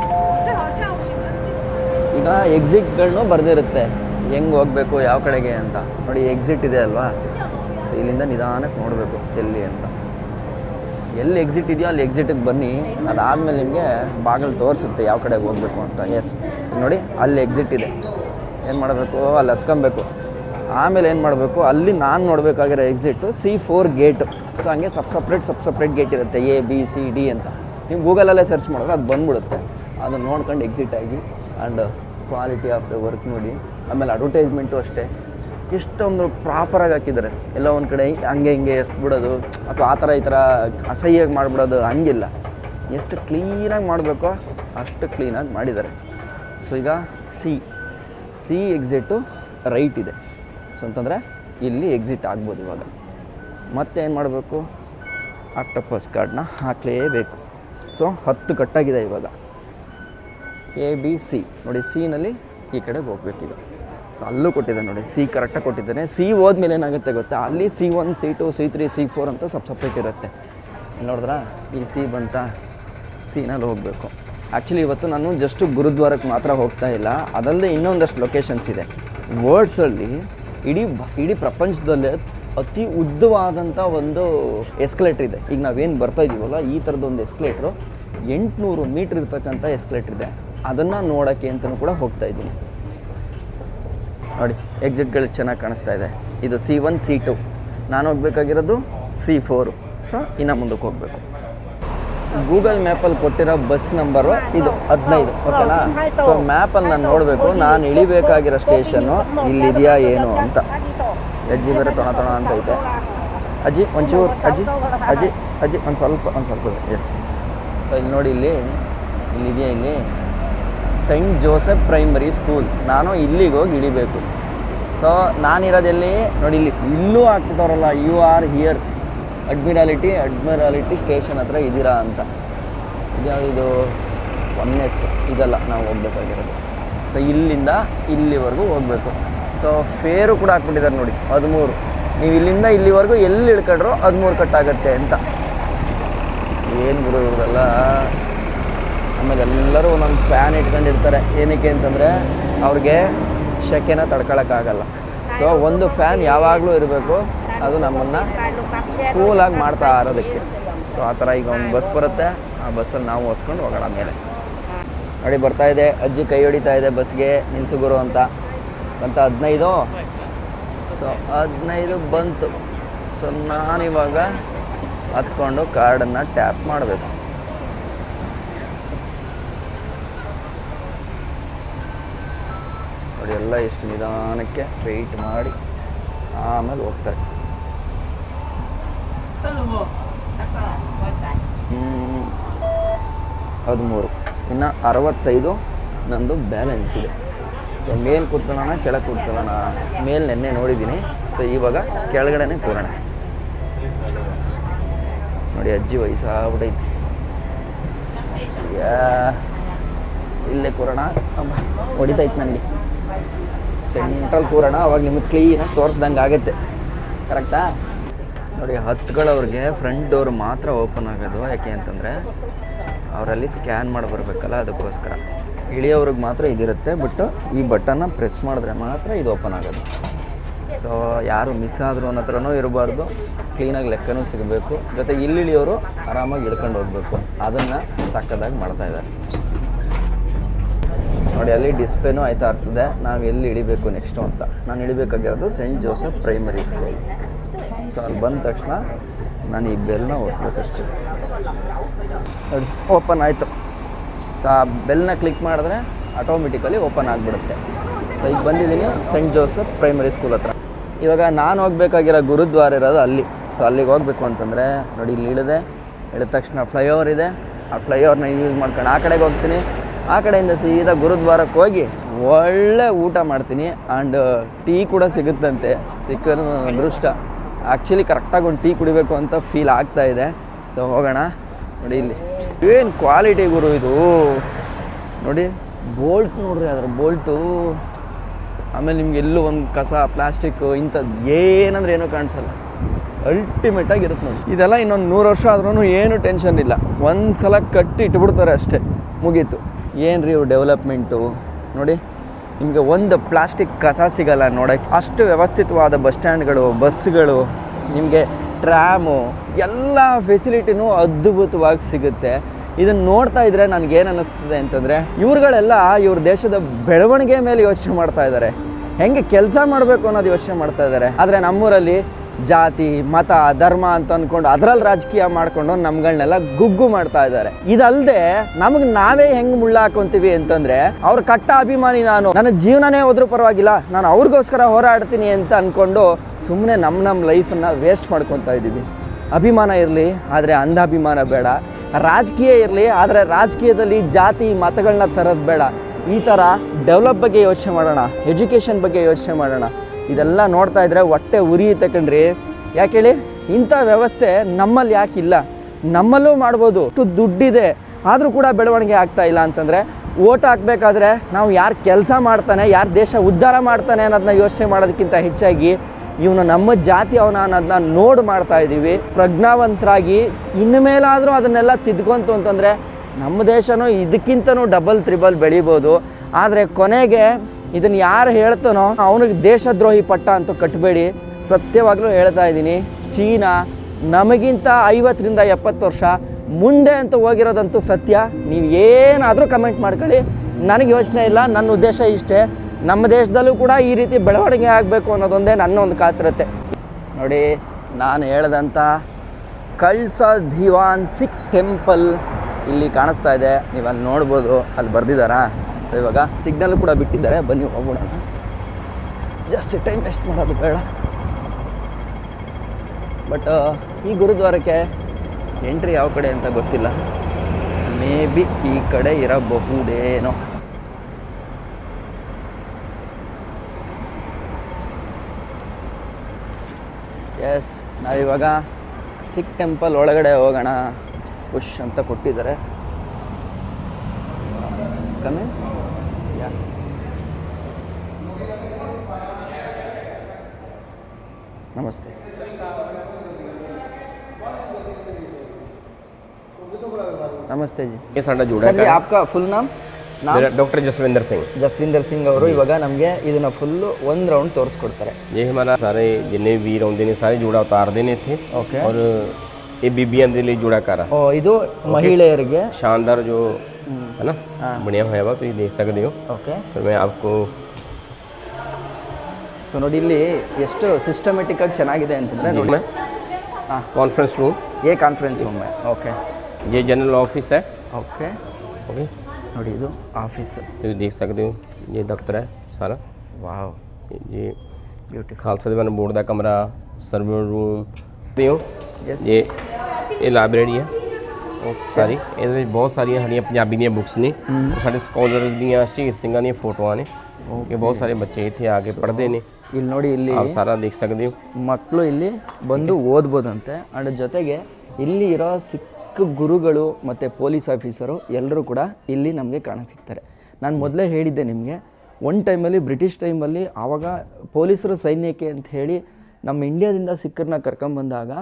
ಈಗ ಎಕ್ಸಿಟ್ಗಳನ್ನೂ ಬರೆದಿರುತ್ತೆ. ಹೆಂಗೆ ಹೋಗಬೇಕು, ಯಾವ ಕಡೆಗೆ ಅಂತ. ನೋಡಿ ಎಕ್ಸಿಟ್ ಇದೆ ಅಲ್ವಾ? ಸೊ ಇಲ್ಲಿಂದ ನಿಧಾನಕ್ಕೆ ನೋಡಬೇಕು, ಎಲ್ಲಿ ಅಂತ. ಎಲ್ಲಿ ಎಕ್ಸಿಟ್ ಇದೆಯೋ ಅಲ್ಲಿ ಎಕ್ಸಿಟಿಗೆ ಬನ್ನಿ. ಅದಾದಮೇಲೆ ನಿಮಗೆ ಬಾಗಿಲು ತೋರಿಸುತ್ತೆ ಯಾವ ಕಡೆಗೆ ಹೋಗಬೇಕು ಅಂತ. ಎಸ್ ನೋಡಿ, ಅಲ್ಲಿ ಎಕ್ಸಿಟ್ ಇದೆ. ಏನು ಮಾಡಬೇಕು? ಅಲ್ಲಿ ಹತ್ಕೊಬೇಕು ಆಮೇಲೆ ಏನು ಮಾಡಬೇಕು? ಅಲ್ಲಿ ನಾನು ನೋಡಬೇಕಾಗಿರೋ exit C four gate so ಹಂಗೆ sub separate sub separate gate ಇರುತ್ತೆ. ಎ ಬಿ ಸಿ ಡಿ ಅಂತ. ನೀವು ಗೂಗಲಲ್ಲೇ ಸರ್ಚ್ ಮಾಡಿದ್ರೆ ಅದು ಬಂದ್ಬಿಡುತ್ತೆ. ಅದನ್ನು ನೋಡ್ಕೊಂಡು ಎಕ್ಸಿಟ್ ಆಗಿ and quality of the work ನೋಡಿ. ಆಮೇಲೆ ಅಡ್ವರ್ಟೈಸ್ಮೆಂಟು ಅಷ್ಟೇ. ಎಷ್ಟೊಂದು ಪ್ರಾಪರಾಗಿ ಹಾಕಿದ್ದಾರೆ. ಎಲ್ಲ ಒಂದು ಕಡೆ ಹಂಗೆ ಹಿಂಗೆ ಎಸ್ಬಿಡೋದು, ಅಥವಾ ಆ ಥರ ಈ ಥರ ಅಸಹ್ಯವಾಗಿ ಮಾಡಿಬಿಡೋದು ಹಂಗಿಲ್ಲ. ಎಷ್ಟು ಕ್ಲೀನಾಗಿ ಮಾಡಬೇಕೋ ಅಷ್ಟು ಕ್ಲೀನಾಗಿ ಮಾಡಿದ್ದಾರೆ. ಸೊ ಈಗ ಸಿ ಸಿ ಎಕ್ಸಿಟು ರೈಟ್ ಇದೆ. ಸೊ ಅಂತಂದರೆ ಇಲ್ಲಿ ಎಕ್ಸಿಟ್ ಆಗ್ಬೋದು ಇವಾಗ. ಮತ್ತೆ ಏನು ಮಾಡಬೇಕು ಆಕ್ಟೋಪಸ್ ಕಾರ್ಡ್ನ ಹಾಕಲೇಬೇಕು. ಸೊ ಹತ್ತು ಕಟ್ಟಾಗಿದೆ ಇವಾಗ. ಎ ಬಿ ಸಿ ನೋಡಿ ಸಿನಲ್ಲಿ ಈ ಕಡೆಗೆ ಹೋಗ್ಬೇಕೀಗ ಸೊ ಅಲ್ಲೂ ಕೊಟ್ಟಿದೆ ನೋಡಿ ಸಿ ಕರೆಕ್ಟಾಗಿ ಕೊಟ್ಟಿದ್ದಾನೆ ಸಿ ಹೋದ್ಮೇಲೆ ಏನಾಗುತ್ತೆ ಗೊತ್ತಾ? ಅಲ್ಲಿ C one C two C three C four ಅಂತ ಸಬ್ ಸಪ್ರೇಟ್ ಇರುತ್ತೆ. ನೋಡಿದ್ರಾ? ಈ ಸಿ ಬಂತ ಸಿನಲ್ಲಿ ಹೋಗಬೇಕು. ಆ್ಯಕ್ಚುಲಿ ಇವತ್ತು ನಾನು ಜಸ್ಟ್ ಗುರುದ್ವಾರಕ್ಕೆ ಮಾತ್ರ ಹೋಗ್ತಾ ಇಲ್ಲ. ಅದಲ್ಲದೆ ಇನ್ನೊಂದಷ್ಟು ಲೊಕೇಶನ್ಸ್ ಇದೆ. ವರ್ಡ್ಸಲ್ಲಿ ಇಡೀ ಇಡೀ ಪ್ರಪಂಚದಲ್ಲೇ ಅತಿ ಉದ್ದವಾದಂಥ ಒಂದು ಎಸ್ಕಲೇಟ್ರ್ ಇದೆ. ಈಗ ನಾವೇನು ಬರ್ತಾ ಇದ್ದೀವಲ್ಲ ಈ ಥರದ ಒಂದು ಎಸ್ಕಲೇಟ್ರು ಎಂಟುನೂರು ಮೀಟ್ರ್ ಇರ್ತಕ್ಕಂಥ ಎಸ್ಕಲೇಟ್ರ್ ಇದೆ. ಅದನ್ನು ನೋಡೋಕ್ಕೆ ಅಂತಲೂ ಕೂಡ ಹೋಗ್ತಾ ಇದ್ದೀನಿ. ನೋಡಿ ಎಕ್ಸಿಟ್ಗಳು ಚೆನ್ನಾಗಿ ಕಾಣಿಸ್ತಾ ಇದೆ. ಇದು ಸಿ ಒನ್ ಸಿ ಟು ನಾನು ಹೋಗ್ಬೇಕಾಗಿರೋದು ಸಿ ಫೋರು ಸೊ ಇನ್ನು ಮುಂದಕ್ಕೆ ಹೋಗಬೇಕು. ಗೂಗಲ್ ಮ್ಯಾಪಲ್ಲಿ ಕೊಟ್ಟಿರೋ ಬಸ್ ನಂಬರು ಇದು ಹದಿನೈದು, ಓಕೆನಾ? ಸೊ ಮ್ಯಾಪಲ್ಲಿ ನಾನು ನೋಡಬೇಕು. ನಾನು ಇಳಿಬೇಕಾಗಿರೋ ಸ್ಟೇಷನ್ನು ಇಲ್ಲಿದೆಯಾ, ಏನು ಅಂತ. ಅಜ್ಜಿ ಬೇರೆ ತೊಣ ತೊಣ ಅಂತ ಐತೆ. ಅಜ್ಜಿ, ಒಂಚೂರು, ಅಜ್ಜಿ ಅಜ್ಜಿ ಅಜ್ಜಿ, ಒಂದು ಸ್ವಲ್ಪ ಒಂದು ಸ್ವಲ್ಪ ಎಸ್ ಸೊ ಇಲ್ಲಿ ನೋಡಿ ಇಲ್ಲಿ ಇಲ್ಲಿದೆಯಾ ಇಲ್ಲಿ? ಸೈಂಟ್ ಜೋಸೆಫ್ ಪ್ರೈಮರಿ ಸ್ಕೂಲ್ ನಾನು ಇಲ್ಲಿಗೆ ಹೋಗಿ ಇಳಿಬೇಕು ಸೊ ನಾನಿರೋದೆಲ್ಲಿ? ನೋಡಿ ಇಲ್ಲಿ, ಇಲ್ಲೂ ಹಾಕ್ಬಿಟ್ಟವ್ರಲ್ಲ you are here Admiralty Admiralty station ಹತ್ರ ಇದ್ದೀರಾ ಅಂತ. ಇದು ಒನ್ ಎಸ್ ಇದೆಲ್ಲ, ನಾವು ಹೋಗ್ಬೇಕಾಗಿರೋದು. ಸೊ ಇಲ್ಲಿಂದ ಇಲ್ಲಿವರೆಗೂ ಹೋಗಬೇಕು. ಸೊ ಫೇರು ಕೂಡ ಹಾಕ್ಬಿಟ್ಟಿದ್ದಾರೆ ನೋಡಿ, ಹದಿಮೂರು. ನೀವು ಇಲ್ಲಿಂದ ಇಲ್ಲಿವರೆಗೂ ಎಲ್ಲಿ ಇಳ್ಕೊಂಡ್ರೋ ಹದಿಮೂರು ಕಟ್ಟಾಗತ್ತೆ ಅಂತ. ಏನು ಗುರು ಇವ್ರದೆಲ್ಲ? ಆಮೇಲೆ ಎಲ್ಲರೂ ಒಂದೊಂದು ಫ್ಯಾನ್ ಇಟ್ಕೊಂಡಿರ್ತಾರೆ. ಏನಕ್ಕೆ ಅಂತಂದರೆ, ಅವ್ರಿಗೆ ಶೆಕೆನ ತಡ್ಕೊಳಕ್ಕಾಗಲ್ಲ. ಸೊ ಒಂದು ಫ್ಯಾನ್ ಯಾವಾಗಲೂ ಇರಬೇಕು. ಅದು ನಮ್ಮನ್ನು ಕೂಲಾಗಿ ಮಾಡ್ತಾ ಇರೋದಕ್ಕೆ. ಸೊ ಆ ಥರ ಈಗ ಒಂದು ಬಸ್ ಬರುತ್ತೆ. ಆ ಬಸ್ಸಲ್ಲಿ ನಾವು ಹೊತ್ಕೊಂಡು ಹೋಗೋಣ ಮೇಲೆ ನೋಡಿ ಬರ್ತಾ ಇದೆ. ಅಜ್ಜಿ ಕೈ ಹೊಡಿತಾ ಇದೆ ಬಸ್ಗೆ ನಿನ್ಸುಗುರು ಅಂತ. ಅಂತ ಹದಿನೈದು. ಸೊ ಹದಿನೈದು ಬಂತು. ಸೊ ನಾನಿವಾಗ ಹತ್ಕೊಂಡು ಕಾರ್ಡನ್ನು ಟ್ಯಾಪ್ ಮಾಡಬೇಕು. ನೋಡಿ, ಎಲ್ಲ ಎಷ್ಟು ನಿಧಾನಕ್ಕೆ ವೆಯ್ಟ್ ಮಾಡಿ ಆಮೇಲೆ ಹೋಗ್ತಾರೆ. ಹದಿಮೂರು. ಇನ್ನು ಅರವತ್ತೈದು ನಂದು ಬ್ಯಾಲೆನ್ಸ್ ಇದೆ. ಸೊ ಮೇಲೆ ಕೂತ್ಕೊಳ್ಳೋಣ, ಕೆಳಗೆ ಕೂತ್ಕೊಳ್ಳೋಣ. ಮೇಲೆ ನೆನ್ನೆ ನೋಡಿದ್ದೀನಿ. ಸೊ ಇವಾಗ ಕೆಳಗಡೆನೆ ಕೂರೋಣ. ನೋಡಿ, ಅಜ್ಜಿ ವಯಸ್ಸಾಗ್ಬಿಟ್ಟೈತಿ ಇಲ್ಲೇ ಕೂರೋಣ. ಹೊಡಿತೈತೆ ನನಗೆ ಸೆಂಟ್ರಲ್ ಕೂರೋಣ. ಅವಾಗ ನಿಮಗೆ ಕ್ಲೀನಾಗಿ ತೋರಿಸ್ದಂಗೆ ಆಗುತ್ತೆ. ಕರೆಕ್ಟಾ ನೋಡಿ ಹತ್ತುಗಳವ್ರಿಗೆ ಫ್ರಂಟ್ ಡೋರ್ ಮಾತ್ರ ಓಪನ್ ಆಗೋದು. ಯಾಕೆ ಅಂತಂದರೆ, ಅವರಲ್ಲಿ ಸ್ಕ್ಯಾನ್ ಮಾಡಿ ಬರಬೇಕಲ್ಲ, ಅದಕ್ಕೋಸ್ಕರ. ಇಳಿಯೋವ್ರಿಗೆ ಮಾತ್ರ ಇದಿರುತ್ತೆ. ಬಟ್ ಈ ಬಟನ್ನ ಪ್ರೆಸ್ ಮಾಡಿದ್ರೆ ಮಾತ್ರ ಇದು ಓಪನ್ ಆಗೋದು ಸೊ ಯಾರು ಮಿಸ್ ಆದರು ಅನ್ನೋ ಥರನೂ ಇರಬಾರ್ದು. ಕ್ಲೀನಾಗಿ ಲೆಕ್ಕನೂ ಸಿಗಬೇಕು. ಜೊತೆಗೆ ಇಲ್ಲಿ ಇಳಿಯೋರು ಆರಾಮಾಗಿ ಇಳ್ಕೊಂಡು ಹೋಗಬೇಕು. ಅದನ್ನು ಸಕ್ಕದಾಗಿ ಮಾಡ್ತಾ ಇದ್ದಾರೆ. ನೋಡಿ, ಅಲ್ಲಿ ಡಿಸ್ಪ್ಲೇನೂ ಆಯ್ತಾ ಇರ್ತದೆ ನಾವು ಎಲ್ಲಿ ಇಳಿಬೇಕು ನೆಕ್ಸ್ಟು ಅಂತ. ನಾನು ಇಳಿಬೇಕಾಗಿರೋದು Saint Joseph primary school so ಅಲ್ಲಿ ಬಂದ ತಕ್ಷಣ ನಾನು ಈ ಬೆಲ್ನ ಓದ್ಬೇಕಷ್ಟೇ ನೋಡಿ ಓಪನ್ ಆಯಿತು. ಸೊ ಆ ಬೆಲ್ನ ಕ್ಲಿಕ್ ಮಾಡಿದ್ರೆ ಆಟೋಮೆಟಿಕಲಿ ಓಪನ್ ಆಗಿಬಿಡುತ್ತೆ. ಸೊ ಈಗ ಬಂದಿದ್ದೀನಿ ಸೆಂಟ್ ಜೋಸೆಫ್ ಪ್ರೈಮರಿ ಸ್ಕೂಲ್ ಹತ್ರ. ಇವಾಗ ನಾನು ಹೋಗಬೇಕಾಗಿರೋ ಗುರುದ್ವಾರ ಇರೋದು ಅಲ್ಲಿ. ಸೊ ಅಲ್ಲಿಗೆ ಹೋಗಬೇಕು ಅಂತಂದರೆ, ನೋಡಿ ಇಲ್ಲಿ ಇಳಿದೆ, ಇಳಿದ ತಕ್ಷಣ ಫ್ಲೈಓವರ್ ಇದೆ. ಆ ಫ್ಲೈಓವರ್ನ ಯೂಸ್ ಮಾಡ್ಕೊಂಡು ಆ ಕಡೆಗೆ ಹೋಗ್ತೀನಿ. ಆ ಕಡೆಯಿಂದ ಸೀದಾ ಗುರುದ್ವಾರಕ್ಕೆ ಹೋಗಿ ಒಳ್ಳೆ ಊಟ ಮಾಡ್ತೀನಿ. ಆ್ಯಂಡ್ ಟೀ ಕೂಡ ಸಿಗುತ್ತಂತೆ. ಸಿಕ್ಕೋದು ನನ್ನ ಅದೃಷ್ಟ. ಆ್ಯಕ್ಚುಲಿ ಕರೆಕ್ಟಾಗಿ ಒಂದು ಟೀ ಕುಡಿಬೇಕು ಅಂತ ಫೀಲ್ ಆಗ್ತಾ ಇದೆ. ಸೊ ಹೋಗೋಣ. ನೋಡಿ ಇಲ್ಲಿ. ಏನು ಕ್ವಾಲಿಟಿ ಗುರು ಇದು? ನೋಡಿ ಬೋಲ್ಟ್ ನೋಡ್ರಿ ಅದ್ರ ಬೋಲ್ಟು ಆಮೇಲೆ ನಿಮ್ಗೆ ಎಲ್ಲೂ ಒಂದು ಕಸ ಪ್ಲಾಸ್ಟಿಕ್ಕು ಇಂಥದ್ದು ಏನಂದ್ರೆ ಏನೂ ಕಾಣಿಸಲ್ಲ. ಅಲ್ಟಿಮೇಟಾಗಿ ಇರುತ್ತೆ ನೋಡಿ. ಇದೆಲ್ಲ ಇನ್ನೊಂದು ನೂರು ವರ್ಷ ಆದ್ರೂ ಏನು ಟೆನ್ಷನ್ ಇಲ್ಲ. ಒಂದು ಸಲ ಕಟ್ಟಿ ಇಟ್ಬಿಡ್ತಾರೆ ಅಷ್ಟೇ. ಮುಗೀತು. ಏನು ರೀ ಇವ್ರು ಡೆವಲಪ್ಮೆಂಟು ನೋಡಿ, ನಿಮಗೆ ಒಂದು ಪ್ಲಾಸ್ಟಿಕ್ ಕಸ ಸಿಗಲ್ಲ ನೋಡೋಕ್ಕೆ. ಅಷ್ಟು ವ್ಯವಸ್ಥಿತವಾದ ಬಸ್ ಸ್ಟ್ಯಾಂಡ್ಗಳು ಬಸ್ಗಳು ನಿಮಗೆ ಟ್ರ್ಯಾಮು ಎಲ್ಲ ಫೆಸಿಲಿಟಿನೂ ಅದ್ಭುತವಾಗಿ ಸಿಗುತ್ತೆ. ಇದನ್ನು ನೋಡ್ತಾ ಇದ್ರೆ ನನಗೇನು ಅನ್ನಿಸ್ತದೆ ಅಂತಂದರೆ, ಇವ್ರುಗಳೆಲ್ಲ ಇವ್ರ ದೇಶದ ಬೆಳವಣಿಗೆ ಮೇಲೆ ಯೋಚನೆ ಮಾಡ್ತಾ ಇದ್ದಾರೆ ಹೆಂಗೆ ಕೆಲಸ ಮಾಡಬೇಕು ಅನ್ನೋದು ಯೋಚನೆ ಮಾಡ್ತಾ ಇದ್ದಾರೆ ಆದರೆ ನಮ್ಮೂರಲ್ಲಿ ಜಾತಿ, ಮತ, ಧರ್ಮ ಅಂತ ಅಂದ್ಕೊಂಡು ಅದರಲ್ಲಿ ರಾಜಕೀಯ ಮಾಡಿಕೊಂಡು ನಮ್ಗಳನ್ನೆಲ್ಲ ಗುಗ್ಗು ಮಾಡ್ತಾ ಇದ್ದಾರೆ. ಇದಲ್ಲದೆ ನಮಗೆ ನಾವೇ ಹೆಂಗೆ ಮುಳ್ಳ ಹಾಕೊಂತೀವಿ ಅಂತಂದ್ರೆ ಅವ್ರ ಕಟ್ಟ ಅಭಿಮಾನಿ ನಾನು. ನನ್ನ ಜೀವನನೇ ಹೋದ್ರೂ ಪರವಾಗಿಲ್ಲ, ನಾನು ಅವ್ರಿಗೋಸ್ಕರ ಹೋರಾಡ್ತೀನಿ ಅಂತ ಅಂದ್ಕೊಂಡು ಸುಮ್ಮನೆ ನಮ್ಮ ನಮ್ಮ ಲೈಫನ್ನು ವೇಸ್ಟ್ ಮಾಡ್ಕೊತಾ ಇದ್ದೀವಿ. ಅಭಿಮಾನ ಇರಲಿ, ಆದರೆ ಅಂಧಾಭಿಮಾನ ಬೇಡ. ರಾಜಕೀಯ ಇರಲಿ, ಆದರೆ ರಾಜಕೀಯದಲ್ಲಿ ಜಾತಿ ಮತಗಳನ್ನ ತರೋದು ಬೇಡ. ಈ ಥರ ಡೆವಲಪ್ ಬಗ್ಗೆ ಯೋಚನೆ ಮಾಡೋಣ ಎಜುಕೇಷನ್ ಬಗ್ಗೆ ಯೋಚನೆ ಮಾಡೋಣ. ಇದೆಲ್ಲ ನೋಡ್ತಾ ಇದ್ರೆ ಹೊಟ್ಟೆ ಉರಿಯುತ್ತೆ ಕಣ್ರಿ. ಯಾಕೆ ಹೇಳಿ? ಇಂಥ ವ್ಯವಸ್ಥೆ ನಮ್ಮಲ್ಲಿ ಯಾಕಿಲ್ಲ ನಮ್ಮಲ್ಲೂ ಮಾಡ್ಬೋದು. ಅಷ್ಟು ದುಡ್ಡಿದೆ. ಆದರೂ ಕೂಡ ಬೆಳವಣಿಗೆ ಆಗ್ತಾ ಇಲ್ಲ ಅಂತಂದರೆ ಓಟ್ ಹಾಕಬೇಕಾದ್ರೆ ನಾವು ಯಾರು ಕೆಲಸ ಮಾಡ್ತಾನೆ, ಯಾರು ದೇಶ ಉದ್ಧಾರ ಮಾಡ್ತಾನೆ ಅನ್ನೋದನ್ನ ಯೋಚನೆ ಮಾಡೋದಕ್ಕಿಂತ ಹೆಚ್ಚಾಗಿ ಇವನು ನಮ್ಮ ಜಾತಿ ಅವನ ಅನ್ನೋದನ್ನ ನೋಡ್ ಮಾಡ್ತಾ ಇದ್ದೀವಿ. ಪ್ರಜ್ಞಾವಂತರಾಗಿ ಇನ್ನು ಮೇಲಾದರೂ ಅದನ್ನೆಲ್ಲ ತಿದ್ಕೊಂತು ಅಂತಂದರೆ ನಮ್ಮ ದೇಶನೂ ಇದಕ್ಕಿಂತನೂ ಡಬಲ್ ತ್ರಿಬಲ್ ಬೆಳಿಬೋದು. ಆದರೆ ಕೊನೆಗೆ ಇದನ್ನು ಯಾರು ಹೇಳ್ತಾನೋ ಅವನಿಗೆ ದೇಶದ್ರೋಹಿ ಪಟ್ಟ ಅಂತೂ ಕಟ್ಟಬೇಡಿ ಸತ್ಯವಾಗಲೂ ಹೇಳ್ತಾ ಇದ್ದೀನಿ, ಚೀನಾ ನಮಗಿಂತ ಐವತ್ತರಿಂದ ಎಪ್ಪತ್ತು ವರ್ಷ ಮುಂದೆ ಅಂತ ಹೋಗಿರೋದಂತೂ ಸತ್ಯ. ನೀವು ಏನಾದರೂ ಕಮೆಂಟ್ ಮಾಡ್ಕೊಳ್ಳಿ. ನನಗೆ ಯೋಚನೆ ಇಲ್ಲ, ನನ್ನ ಉದ್ದೇಶ ಇಷ್ಟೇ. ನಮ್ಮ ದೇಶದಲ್ಲೂ ಕೂಡ ಈ ರೀತಿ ಬೆಳವಣಿಗೆ ಆಗಬೇಕು ಅನ್ನೋದೊಂದೇ ನನ್ನ ಒಂದು ಕಾತರತೆ. ನೋಡಿ, ನಾನು ಹೇಳ್ದಂಥ ಕಳ್ಸ ದಿವಾನ್ ಸಿಖ್ ಟೆಂಪಲ್ ಇಲ್ಲಿ ಕಾಣಿಸ್ತಾ ಇದೆ. ನೀವು ಅಲ್ಲಿ ನೋಡ್ಬೋದು, ಅಲ್ಲಿ ಬರ್ದಿದ್ದಾರಾ? ಇವಾಗ ಸಿಗ್ನಲ್ ಕೂಡ ಬಿಟ್ಟಿದ್ದಾರೆ. ಬನ್ನಿ ಹೋಗ್ಬಿಡೋಣ ಜಾಸ್ತಿ ಟೈಮ್ ವೇಸ್ಟ್ ಮಾಡೋದು ಬೇಡ. ಬಟ್ ಈ ಗುರುದ್ವಾರಕ್ಕೆ ಎಂಟ್ರಿ ಯಾವ ಕಡೆ ಅಂತ ಗೊತ್ತಿಲ್ಲ. ಮೇ ಬಿ ಈ ಕಡೆ ಇರಬಹುದೇನೋ. ಎಸ್ ನಾವಿವಾಗ ಸಿಕ್ ಟೆಂಪಲ್ ಒಳಗಡೆ ಹೋಗೋಣ. ಖುಷ್ ಅಂತ ಕೊಟ್ಟಿದ್ದಾರೆ. ಕಮ್ಮಿ नमस्ते। नमस्ते जी। ये साडा ಜೋಡ ಸರ್ आपका फुल नाम? ಡಾಕ್ಟರ್ ಜಸ್ವಿಂದರ್ ಸಿಂಗ್ ಜಸ್ವಿಂದರ್ ಸಿಂಗ್ ಅವರು ಇವಾಗ ನಮಗೆ ಇದನ್ನ ಫುಲ್ಲು ಒಂದು ರೌಂಡ್ ತೋರಿಸ್ಕೊಡ್ತಾರೆ ये हमारा सारे जिन्ने वीर आते ने सारे जोड़ा उतारते ने इतने Okay. और ये बीबियाँ दे लिए जोड़ा कारा। ಓ ಇದು ಮಹಿಳೆಯರಿಗೆ शानदार जो है ना? हाँ। बनिया हुआ है देख सकते हो। ಓಕೆ तो मैं आपको ಸೊ ನೋಡಿ ಇಲ್ಲಿ ಎಷ್ಟು ಸಿಸ್ಟಮೆಟಿಕ್ ಆಗಿ ಚೆನ್ನಾಗಿದೆ ಅಂತಂದ್ರೆ ನೋಡಿ मैं कॉन्फ्रेंस रूम ಏ ಕಾನ್ಫರೆನ್ಸ್ ರೂಮ್ ಓಕೆ ये जनरल ऑफिस है ಓಕೆ ओके ನೋಡಿ ಇದು ಆಫೀಸ್ ਤੁਸੀਂ ਦੇਖ ਸਕਦੇ ਹੋ ਇਹ ਦਫ਼ਤਰ ਹੈ ਸਾਰਾ ವಾವ್ ये ಬ್ಯೂಟಿಫುಲ್ ਖਾਲਸਾ ਦੀਵਾਨ ਬੋਰਡ ਦਾ ਕਮਰਾ ਸਰਵਰ ਰੂਮ ਤੇ ਹੋ Yes. ਇਹ ਇਹ ਲਾਇਬ੍ਰੇਰੀ ਹੈ ਸਾਰੀ ਇਹਦੇ ਵਿੱਚ ਬਹੁਤ ਸਾਰੀਆਂ ਸਾਡੀਆਂ ਪੰਜਾਬੀ ਦੀਆਂ ਬੁੱਕਸ ਨੇ ਉਹ ਸਾਡੇ ਸਕਾਲਰਸ ਦੀਆਂ ਸ਼ਹੀਦ ਸਿੰਘਾਂ ਦੀਆਂ ਫੋਟੋਆਂ ਨੇ ਕਿ ਬਹੁਤ ਸਾਰੇ ਬੱਚੇ ਇੱਥੇ ਆ ਕੇ ਪੜ੍ਹਦੇ ਨੇ ಇಲ್ಲಿ ನೋಡಿ ಇಲ್ಲಿ ಸಾರ ದೀಕ್ಷ ಮಕ್ಕಳು ಇಲ್ಲಿ ಬಂದು ಓದ್ಬೋದಂತೆ. ಅಂಡ್ ಜೊತೆಗೆ ಇಲ್ಲಿ ಇರೋ ಸಿಕ್ಕ ಗುರುಗಳು ಮತ್ತು ಪೊಲೀಸ್ ಆಫೀಸರು ಎಲ್ಲರೂ ಕೂಡ ಇಲ್ಲಿ ನಮಗೆ ಕಾಣಕ್ಕೆ ಸಿಗ್ತಾರೆ ನಾನು ಮೊದಲೇ ಹೇಳಿದ್ದೆ ನಿಮಗೆ ಒಂದು ಟೈಮಲ್ಲಿ ಬ್ರಿಟಿಷ್ ಟೈಮಲ್ಲಿ ಆವಾಗ ಪೊಲೀಸರು ಸೈನ್ಯಕ್ಕೆ ಅಂತ ಹೇಳಿ ನಮ್ಮ ಇಂಡಿಯಾದಿಂದ ಸಿಕ್ಕರನ್ನ ಕರ್ಕೊಂಬಂದಾಗ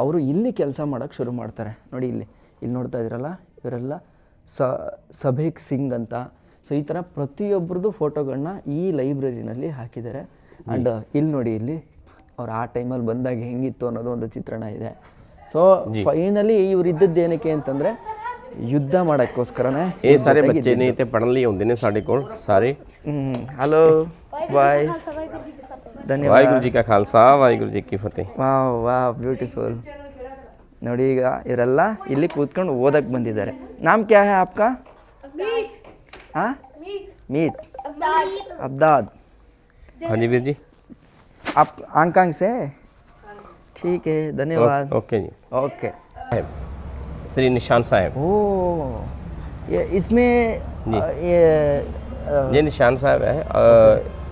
ಅವರು ಇಲ್ಲಿ ಕೆಲಸ ಮಾಡೋಕ್ಕೆ ಶುರು ಮಾಡ್ತಾರೆ. ನೋಡಿ ಇಲ್ಲಿ ಇಲ್ಲಿ ನೋಡ್ತಾ ಇದ್ದೀರಲ್ಲ ಇವರೆಲ್ಲ ಸ ಸಭೇಕ್ ಸಿಂಗ್ ಅಂತ. ಸೊ ಈ ಥರ ಪ್ರತಿಯೊಬ್ಬರದ್ದು ಫೋಟೋಗಳನ್ನ ಈ ಲೈಬ್ರರಿನಲ್ಲಿ ಹಾಕಿದ್ದಾರೆ. ಆ್ಯಂಡ್ uh, ಇಲ್ಲಿ ನೋಡಿ ಇಲ್ಲಿ ಅವ್ರು ಆ ಟೈಮಲ್ಲಿ ಬಂದಾಗ ಹೆಂಗಿತ್ತು ಅನ್ನೋದು ಒಂದು ಚಿತ್ರಣ ಇದೆ. ಸೊ ಫೈನಲಿ ಇವ್ರು ಇದ್ದದ್ದು ಏನಕ್ಕೆ ಅಂತಂದರೆ ಯುದ್ಧ ಮಾಡೋಕ್ಕೋಸ್ಕರನೇ ಏ सारे बच्चे ಪಡಲಿ इतने पढ़न लिए ಸಾರಿ. ಹಲೋ ಬಾಯ್ಸ್ ಧನ್ಯ वाहगुरु ಜಿ का खालसा ಜಿ ಕಿ की फतेह ವಾವ್ ವಾ ಬ್ಯೂಟಿಫುಲ್ ನೋಡಿ ಈಗ ಇವರೆಲ್ಲ ಇಲ್ಲಿ ಕೂತ್ಕೊಂಡು ಓದಕ್ಕೆ ಬಂದಿದ್ದಾರೆ. ನಾಮ್ ಕ್ಯಾ ಹೇ ಆಪ್ಕಾ? ಹಾಂ ಮೀತ್. ಅಬ್ದಾದ್. हाँ जी वीर जी। आप आंग से? ठीक है धन्यवाद। ओके जी। ओके। श्री निशान साहब। ओ ये इसमें जी। ये ये निशान साहब है।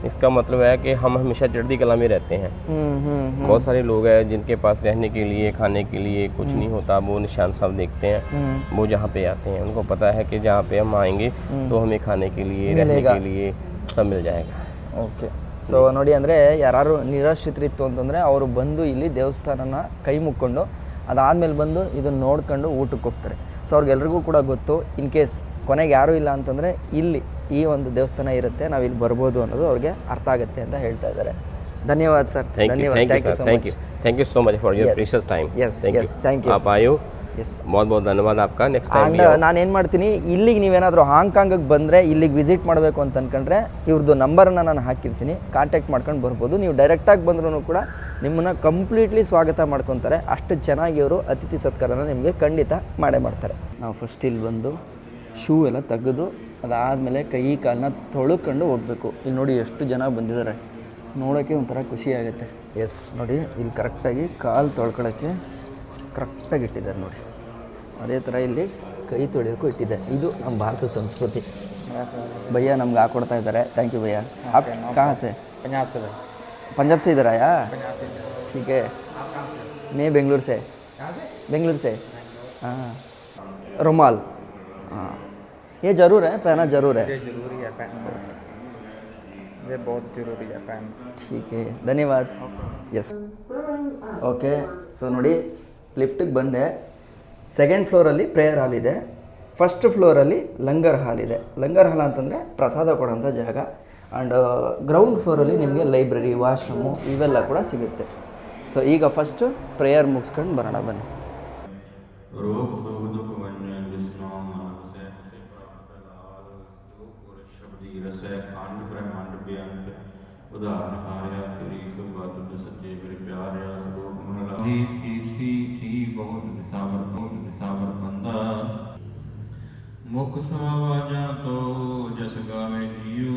इसका मतलब है कि हम हमेशा चढ़ती कला में रहते हैं। हम्म, हम्म, हम्म। बहुत सारे लोग हैं जिनके पास रहने के लिए खाने के लिए कुछ नहीं होता। वो निशान साहब देखते हैं। वो जहाँ पे आते हैं उनको पता है कि जहाँ पे हम आएँगे तो हमें खाने के लिए रहने के लिए सब मिल जाएगा। ओके। ಸೊ ನೋಡಿ ಅಂದರೆ ಯಾರು ನಿರಾಶ್ರಿತರಿತ್ತು ಅಂತಂದರೆ ಅವರು ಬಂದು ಇಲ್ಲಿ ದೇವಸ್ಥಾನನ ಕೈ ಮುಕ್ಕೊಂಡು ಅದಾದಮೇಲೆ ಬಂದು ಇದನ್ನು ನೋಡ್ಕೊಂಡು ಊಟಕ್ಕೆ ಹೋಗ್ತಾರೆ. ಸೊ ಅವ್ರಿಗೆಲ್ರಿಗೂ ಕೂಡ ಗೊತ್ತು ಇನ್ ಕೇಸ್ ಕೊನೆಗೆ ಯಾರೂ ಇಲ್ಲ ಅಂತಂದರೆ ಇಲ್ಲಿ ಈ ಒಂದು ದೇವಸ್ಥಾನ ಇರುತ್ತೆ ನಾವು ಇಲ್ಲಿ ಬರ್ಬೋದು ಅನ್ನೋದು ಅವ್ರಿಗೆ ಅರ್ಥ ಆಗುತ್ತೆ ಅಂತ ಹೇಳ್ತಾ ಇದ್ದಾರೆ. ಧನ್ಯವಾದ ಸರ್. ಧನ್ಯವಾದ. Thank you so much for your precious time yes yes thank you ಅಪಾಯು Time Yes, yes, thank you. आप आयो ಎಸ್ बहुत बहुत धन्यवाद आपका नेक्स्ट टाइम ಆ್ಯಂಡ್ ನಾನೇನು ಮಾಡ್ತೀನಿ ಇಲ್ಲಿಗೆ ನೀವೇನಾದರೂ ಹಾಂಗ್ಕಾಂಗಿಗೆ ಬಂದರೆ ಇಲ್ಲಿಗೆ ವಿಸಿಟ್ ಮಾಡಬೇಕು ಅಂತ ಅನ್ಕೊಂಡ್ರೆ ಇವ್ರದ್ದು ನಂಬರನ್ನು ನಾನು ಹಾಕಿರ್ತೀನಿ ಕಾಂಟ್ಯಾಕ್ಟ್ ಮಾಡ್ಕೊಂಡು ಬರ್ಬೋದು ನೀವು ಡೈರೆಕ್ಟಾಗಿ ಬಂದ್ರೂ ಕೂಡ ನಿಮ್ಮನ್ನು ಕಂಪ್ಲೀಟ್ಲಿ ಸ್ವಾಗತ ಮಾಡ್ಕೊತಾರೆ ಅಷ್ಟು ಚೆನ್ನಾಗಿ ಇವರು ಅತಿಥಿ ಸತ್ಕಾರನ ನಿಮಗೆ ಖಂಡಿತ ಮಾಡೇ ಮಾಡ್ತಾರೆ ನಾವು ಫಸ್ಟ್ ಇಲ್ಲಿ ಬಂದು ಶೂ ಎಲ್ಲ ತೆಗೆದು ಅದಾದಮೇಲೆ ಕೈ ಕಾಲನ್ನ ತೊಳ್ಕೊಂಡು ಹೋಗಬೇಕು ಇಲ್ಲಿ ನೋಡಿ ಎಷ್ಟು ಜನ ಬಂದಿದ್ದಾರೆ ನೋಡೋಕ್ಕೆ ಒಂಥರ ಖುಷಿ ಆಗುತ್ತೆ ಎಸ್ ನೋಡಿ ಇಲ್ಲಿ ಕರೆಕ್ಟಾಗಿ ಕಾಲು ತೊಳ್ಕೊಳ್ಳೋಕ್ಕೆ ಕರೆಕ್ಟಾಗಿ ಇಟ್ಟಿದ್ದಾರೆ ನೋಡಿ ಅದೇ ಥರ ಇಲ್ಲಿ ಕೈ ತೊಳೆಯೋಕ್ಕೂ ಇಟ್ಟಿದೆ ಇದು ನಮ್ಮ ಭಾರತ ಸಂಸ್ಕೃತಿ ಭಯ್ಯ ನಮ್ಗೆ ಹಾಕೊಡ್ತಾ ಇದ್ದಾರೆ ಥ್ಯಾಂಕ್ ಯು ಭಯ್ಯ आप कहाँ से पंजाब से भाई पंजाब से इधर आया ठीक है मैं बेंगलुरु से बेंगलुरु से हाँ रुमाल हाँ ये ज़रूर है पहना ज़रूर है जरूरी है पैन ये बहुत जरूरी है पैन ठीक है ಧನ್ಯವಾದ ಎಸ್ ಓಕೆ ಸೊ ನೋಡಿ ಲಿಫ್ಟಿಗೆ ಬಂದೆ. ಸೆಕೆಂಡ್ ಫ್ಲೋರಲ್ಲಿ ಪ್ರೇಯರ್ ಹಾಲ್ ಇದೆ. ಫಸ್ಟ್ ಫ್ಲೋರಲ್ಲಿ ಲಂಗರ್ ಹಾಲ್ ಇದೆ. ಲಂಗರ್ ಹಾಲ್ ಅಂತಂದರೆ ಪ್ರಸಾದ ಕೊಡೋಂಥ ಜಾಗ. ಆ್ಯಂಡ್ ಗ್ರೌಂಡ್ ಫ್ಲೋರಲ್ಲಿ ನಿಮಗೆ ಲೈಬ್ರರಿ ವಾಶ್ರೂಮು ಇವೆಲ್ಲ ಕೂಡ ಸಿಗುತ್ತೆ. ಸೊ ಈಗ ಫಸ್ಟು ಪ್ರೇಯರ್ ಮುಗಿಸ್ಕೊಂಡು ಬರೋಣ, ಬನ್ನಿ. ਉਧਾਰਨ ਹਾਰਿਆ ਤੇਰੀ ਸੁਭਾਤ ਸੱਜੇ ਮੇਰੇ ਪਿਆਰਿਆ ਸਰੂਪ ਮਨ ਲਾਹੀ। ਚੀਸੀ ਜੀ ਬਹੁਤ ਦਿਸਾਵਰ ਬਹੁਤ ਦਿਸਾਵਰ ਬੰਦਾ। ਮੁਖ ਸਵਾਜਾਂ ਤੋ ਜਸ ਗਾਵੇ ਜੀਉ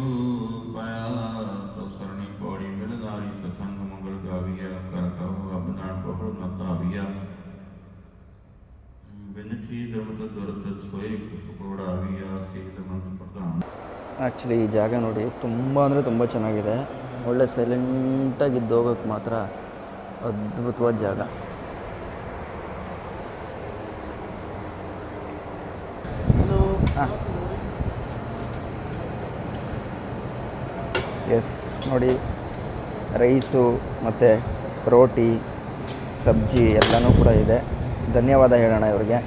ਪਾਇਆ ਤੋ ਸਰਣੀ ਪੌੜੀ ਮਿਲਨਾਰੀ ਸਤਸੰਗ ਮੰਗਲ ਗਾਵੀਆ, ਕਰ ਕਹੋ ਆਪਣਾ ਬਹੁਤ ਮਤਾਵੀਆ ਬਿਨਠੀ ਦਰਮਤ ਦੁਰਤ ਸੋਏ ਕੁਸ ਕੋੜਾਵੀਆ ਸੀਤ ਮੰਤ ਪ੍ਰਧਾਨ। ಆ್ಯಕ್ಚುಲಿ ಈ ಜಾಗ ನೋಡಿ ತುಂಬ ಅಂದರೆ ತುಂಬ ಚೆನ್ನಾಗಿದೆ. ಒಳ್ಳೆ ಸೈಲೆಂಟಾಗಿ ಹೋಗೋಕ್ಕೆ ಮಾತ್ರ ಅದ್ಭುತವಾದ ಜಾಗ. ಎಸ್ ನೋಡಿ ರೈಸು ಮತ್ತು ರೋಟಿ ಸಬ್ಜಿ ಎಲ್ಲನೂ ಕೂಡ ಇದೆ. ಧನ್ಯವಾದ ಹೇಳೋಣ ಇವರಿಗೆ.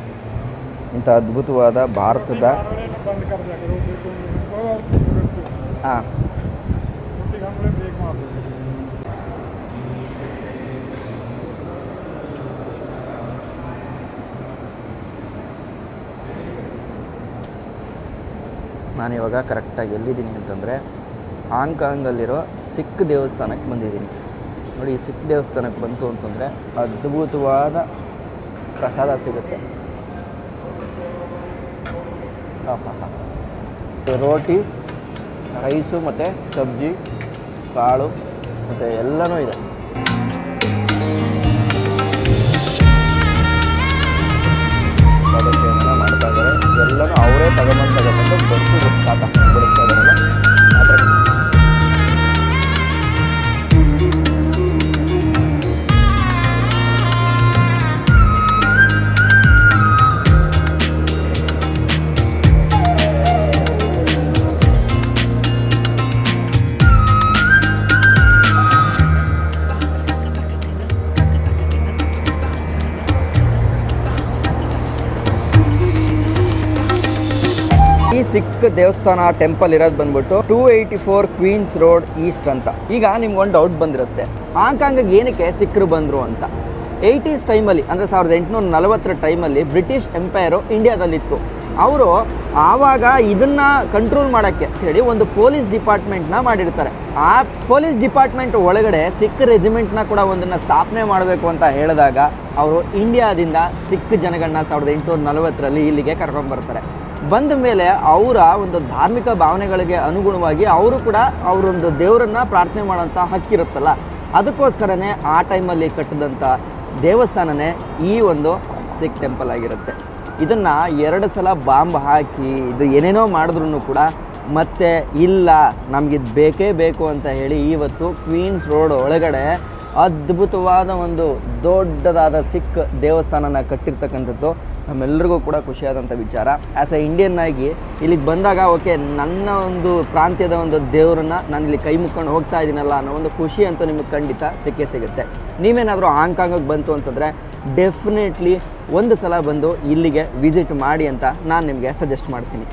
ಇಂಥ ಅದ್ಭುತವಾದ ಭಾರತದ ಹಾಂ. ನಾನಿವಾಗ ಕರೆಕ್ಟಾಗಿ ಎಲ್ಲಿದ್ದೀನಿ ಅಂತಂದರೆ ಹಾಂಗ್ಕಾಂಗಲ್ಲಿರೋ ಸಿಖ್ ದೇವಸ್ಥಾನಕ್ಕೆ ಬಂದಿದ್ದೀನಿ. ನೋಡಿ, ಈ ಸಿಖ್ ದೇವಸ್ಥಾನಕ್ಕೆ ಬಂತು ಅಂತಂದರೆ ಅದ್ಭುತವಾದ ಪ್ರಸಾದ ಸಿಗುತ್ತೆ. ರೋಟಿ ರೈಸು ಮತ್ತು ಸಬ್ಜಿ ಕಾಳು ಮತ್ತು ಎಲ್ಲನೂ ಇದೆ. ಸಿಖ್ ದೇವಸ್ಥಾನ ಟೆಂಪಲ್ ಇರೋದು ಬಂದ್ಬಿಟ್ಟು two eighty four Queens road east ಅಂತ. ಈಗ ನಿಮ್ಗೊಂದು ಡೌಟ್ ಬಂದಿರುತ್ತೆ. ಹಾಂಕಾಂಗ್ ಏನಕ್ಕೆ ಸಿಕ್ಕರು ಬಂದರು ಅಂತ? ಏಯ್ಟೀಸ್ ಟೈಮಲ್ಲಿ ಅಂದರೆ ಸಾವಿರದ ಎಂಟುನೂರ ನಲವತ್ತರ ಟೈಮಲ್ಲಿ ಬ್ರಿಟಿಷ್ ಎಂಪೈರು ಇಂಡಿಯಾದಲ್ಲಿತ್ತು. ಅವರು ಆವಾಗ ಇದನ್ನು ಕಂಟ್ರೋಲ್ ಮಾಡೋಕ್ಕೆ ಹೇಳಿ ಒಂದು ಪೊಲೀಸ್ ಡಿಪಾರ್ಟ್ಮೆಂಟ್ನ ಮಾಡಿರ್ತಾರೆ. ಆ ಪೊಲೀಸ್ ಡಿಪಾರ್ಟ್ಮೆಂಟ್ ಒಳಗಡೆ ಸಿಖ್ ರೆಜಿಮೆಂಟ್ನ ಕೂಡ ಒಂದನ್ನು ಸ್ಥಾಪನೆ ಮಾಡಬೇಕು ಅಂತ ಹೇಳಿದಾಗ, ಅವರು ಇಂಡಿಯಾದಿಂದ ಸಿಖ್ ಜನಗಳನ್ನ ಸಾವಿರದ ಎಂಟುನೂರ ನಲವತ್ತರಲ್ಲಿ ಇಲ್ಲಿಗೆ ಕರ್ಕೊಂಡ್ಬರ್ತಾರೆ ಬಂದ ಮೇಲೆ ಅವರ ಒಂದು ಧಾರ್ಮಿಕ ಭಾವನೆಗಳಿಗೆ ಅನುಗುಣವಾಗಿ ಅವರು ಕೂಡ ಅವರೊಂದು ದೇವರನ್ನು ಪ್ರಾರ್ಥನೆ ಮಾಡೋಂಥ ಹಕ್ಕಿರುತ್ತಲ್ಲ ಅದಕ್ಕೋಸ್ಕರನೇ ಆ ಟೈಮಲ್ಲಿ ಕಟ್ಟಿದಂಥ ದೇವಸ್ಥಾನನೇ ಈ ಒಂದು ಸಿಖ್ ಟೆಂಪಲ್ ಆಗಿರುತ್ತೆ. ಇದನ್ನು ಎರಡು ಸಲ ಬಾಂಬ್ ಹಾಕಿ, ಇದು ಏನೇನೋ ಮಾಡಿದ್ರೂ ಕೂಡ ಮತ್ತೆ ಇಲ್ಲ ನಮಗಿದು ಬೇಕೇ ಬೇಕು ಅಂತ ಹೇಳಿ ಇವತ್ತು ಕ್ವೀನ್ಸ್ ರೋಡ್ ಒಳಗಡೆ ಅದ್ಭುತವಾದ ಒಂದು ದೊಡ್ಡದಾದ ಸಿಖ್ ದೇವಸ್ಥಾನನ ಕಟ್ಟಿರ್ತಕ್ಕಂಥದ್ದು. ನಮ್ಮೆಲ್ಲರಿಗೂ ಕೂಡ ಖುಷಿಯಾದಂಥ ವಿಚಾರ. ಆ್ಯಸ್ ಎ ಇಂಡಿಯನ್ ಆಗಿ ಇಲ್ಲಿಗೆ ಬಂದಾಗ ಓಕೆ ನನ್ನ ಒಂದು ಪ್ರಾಂತ್ಯದ ಒಂದು ದೇವರನ್ನ ನಾನು ಇಲ್ಲಿ ಕೈ ಮುಕ್ಕೊಂಡು ಹೋಗ್ತಾ ಇದ್ದೀನಲ್ಲ ಅನ್ನೋ ಒಂದು ಖುಷಿ ಅಂತೂ ನಿಮಗೆ ಖಂಡಿತ ಸಿಕ್ಕೇ ಸಿಗುತ್ತೆ. ನೀವೇನಾದರೂ ಹಾಂಗ್ಕಾಂಗಿಗೆ ಬಂತು ಅಂತಂದರೆ ಡೆಫಿನೆಟ್ಲಿ ಒಂದು ಸಲ ಬಂದು ಇಲ್ಲಿಗೆ ವಿಸಿಟ್ ಮಾಡಿ ಅಂತ ನಾನು ನಿಮಗೆ ಸಜೆಸ್ಟ್ ಮಾಡ್ತೀನಿ.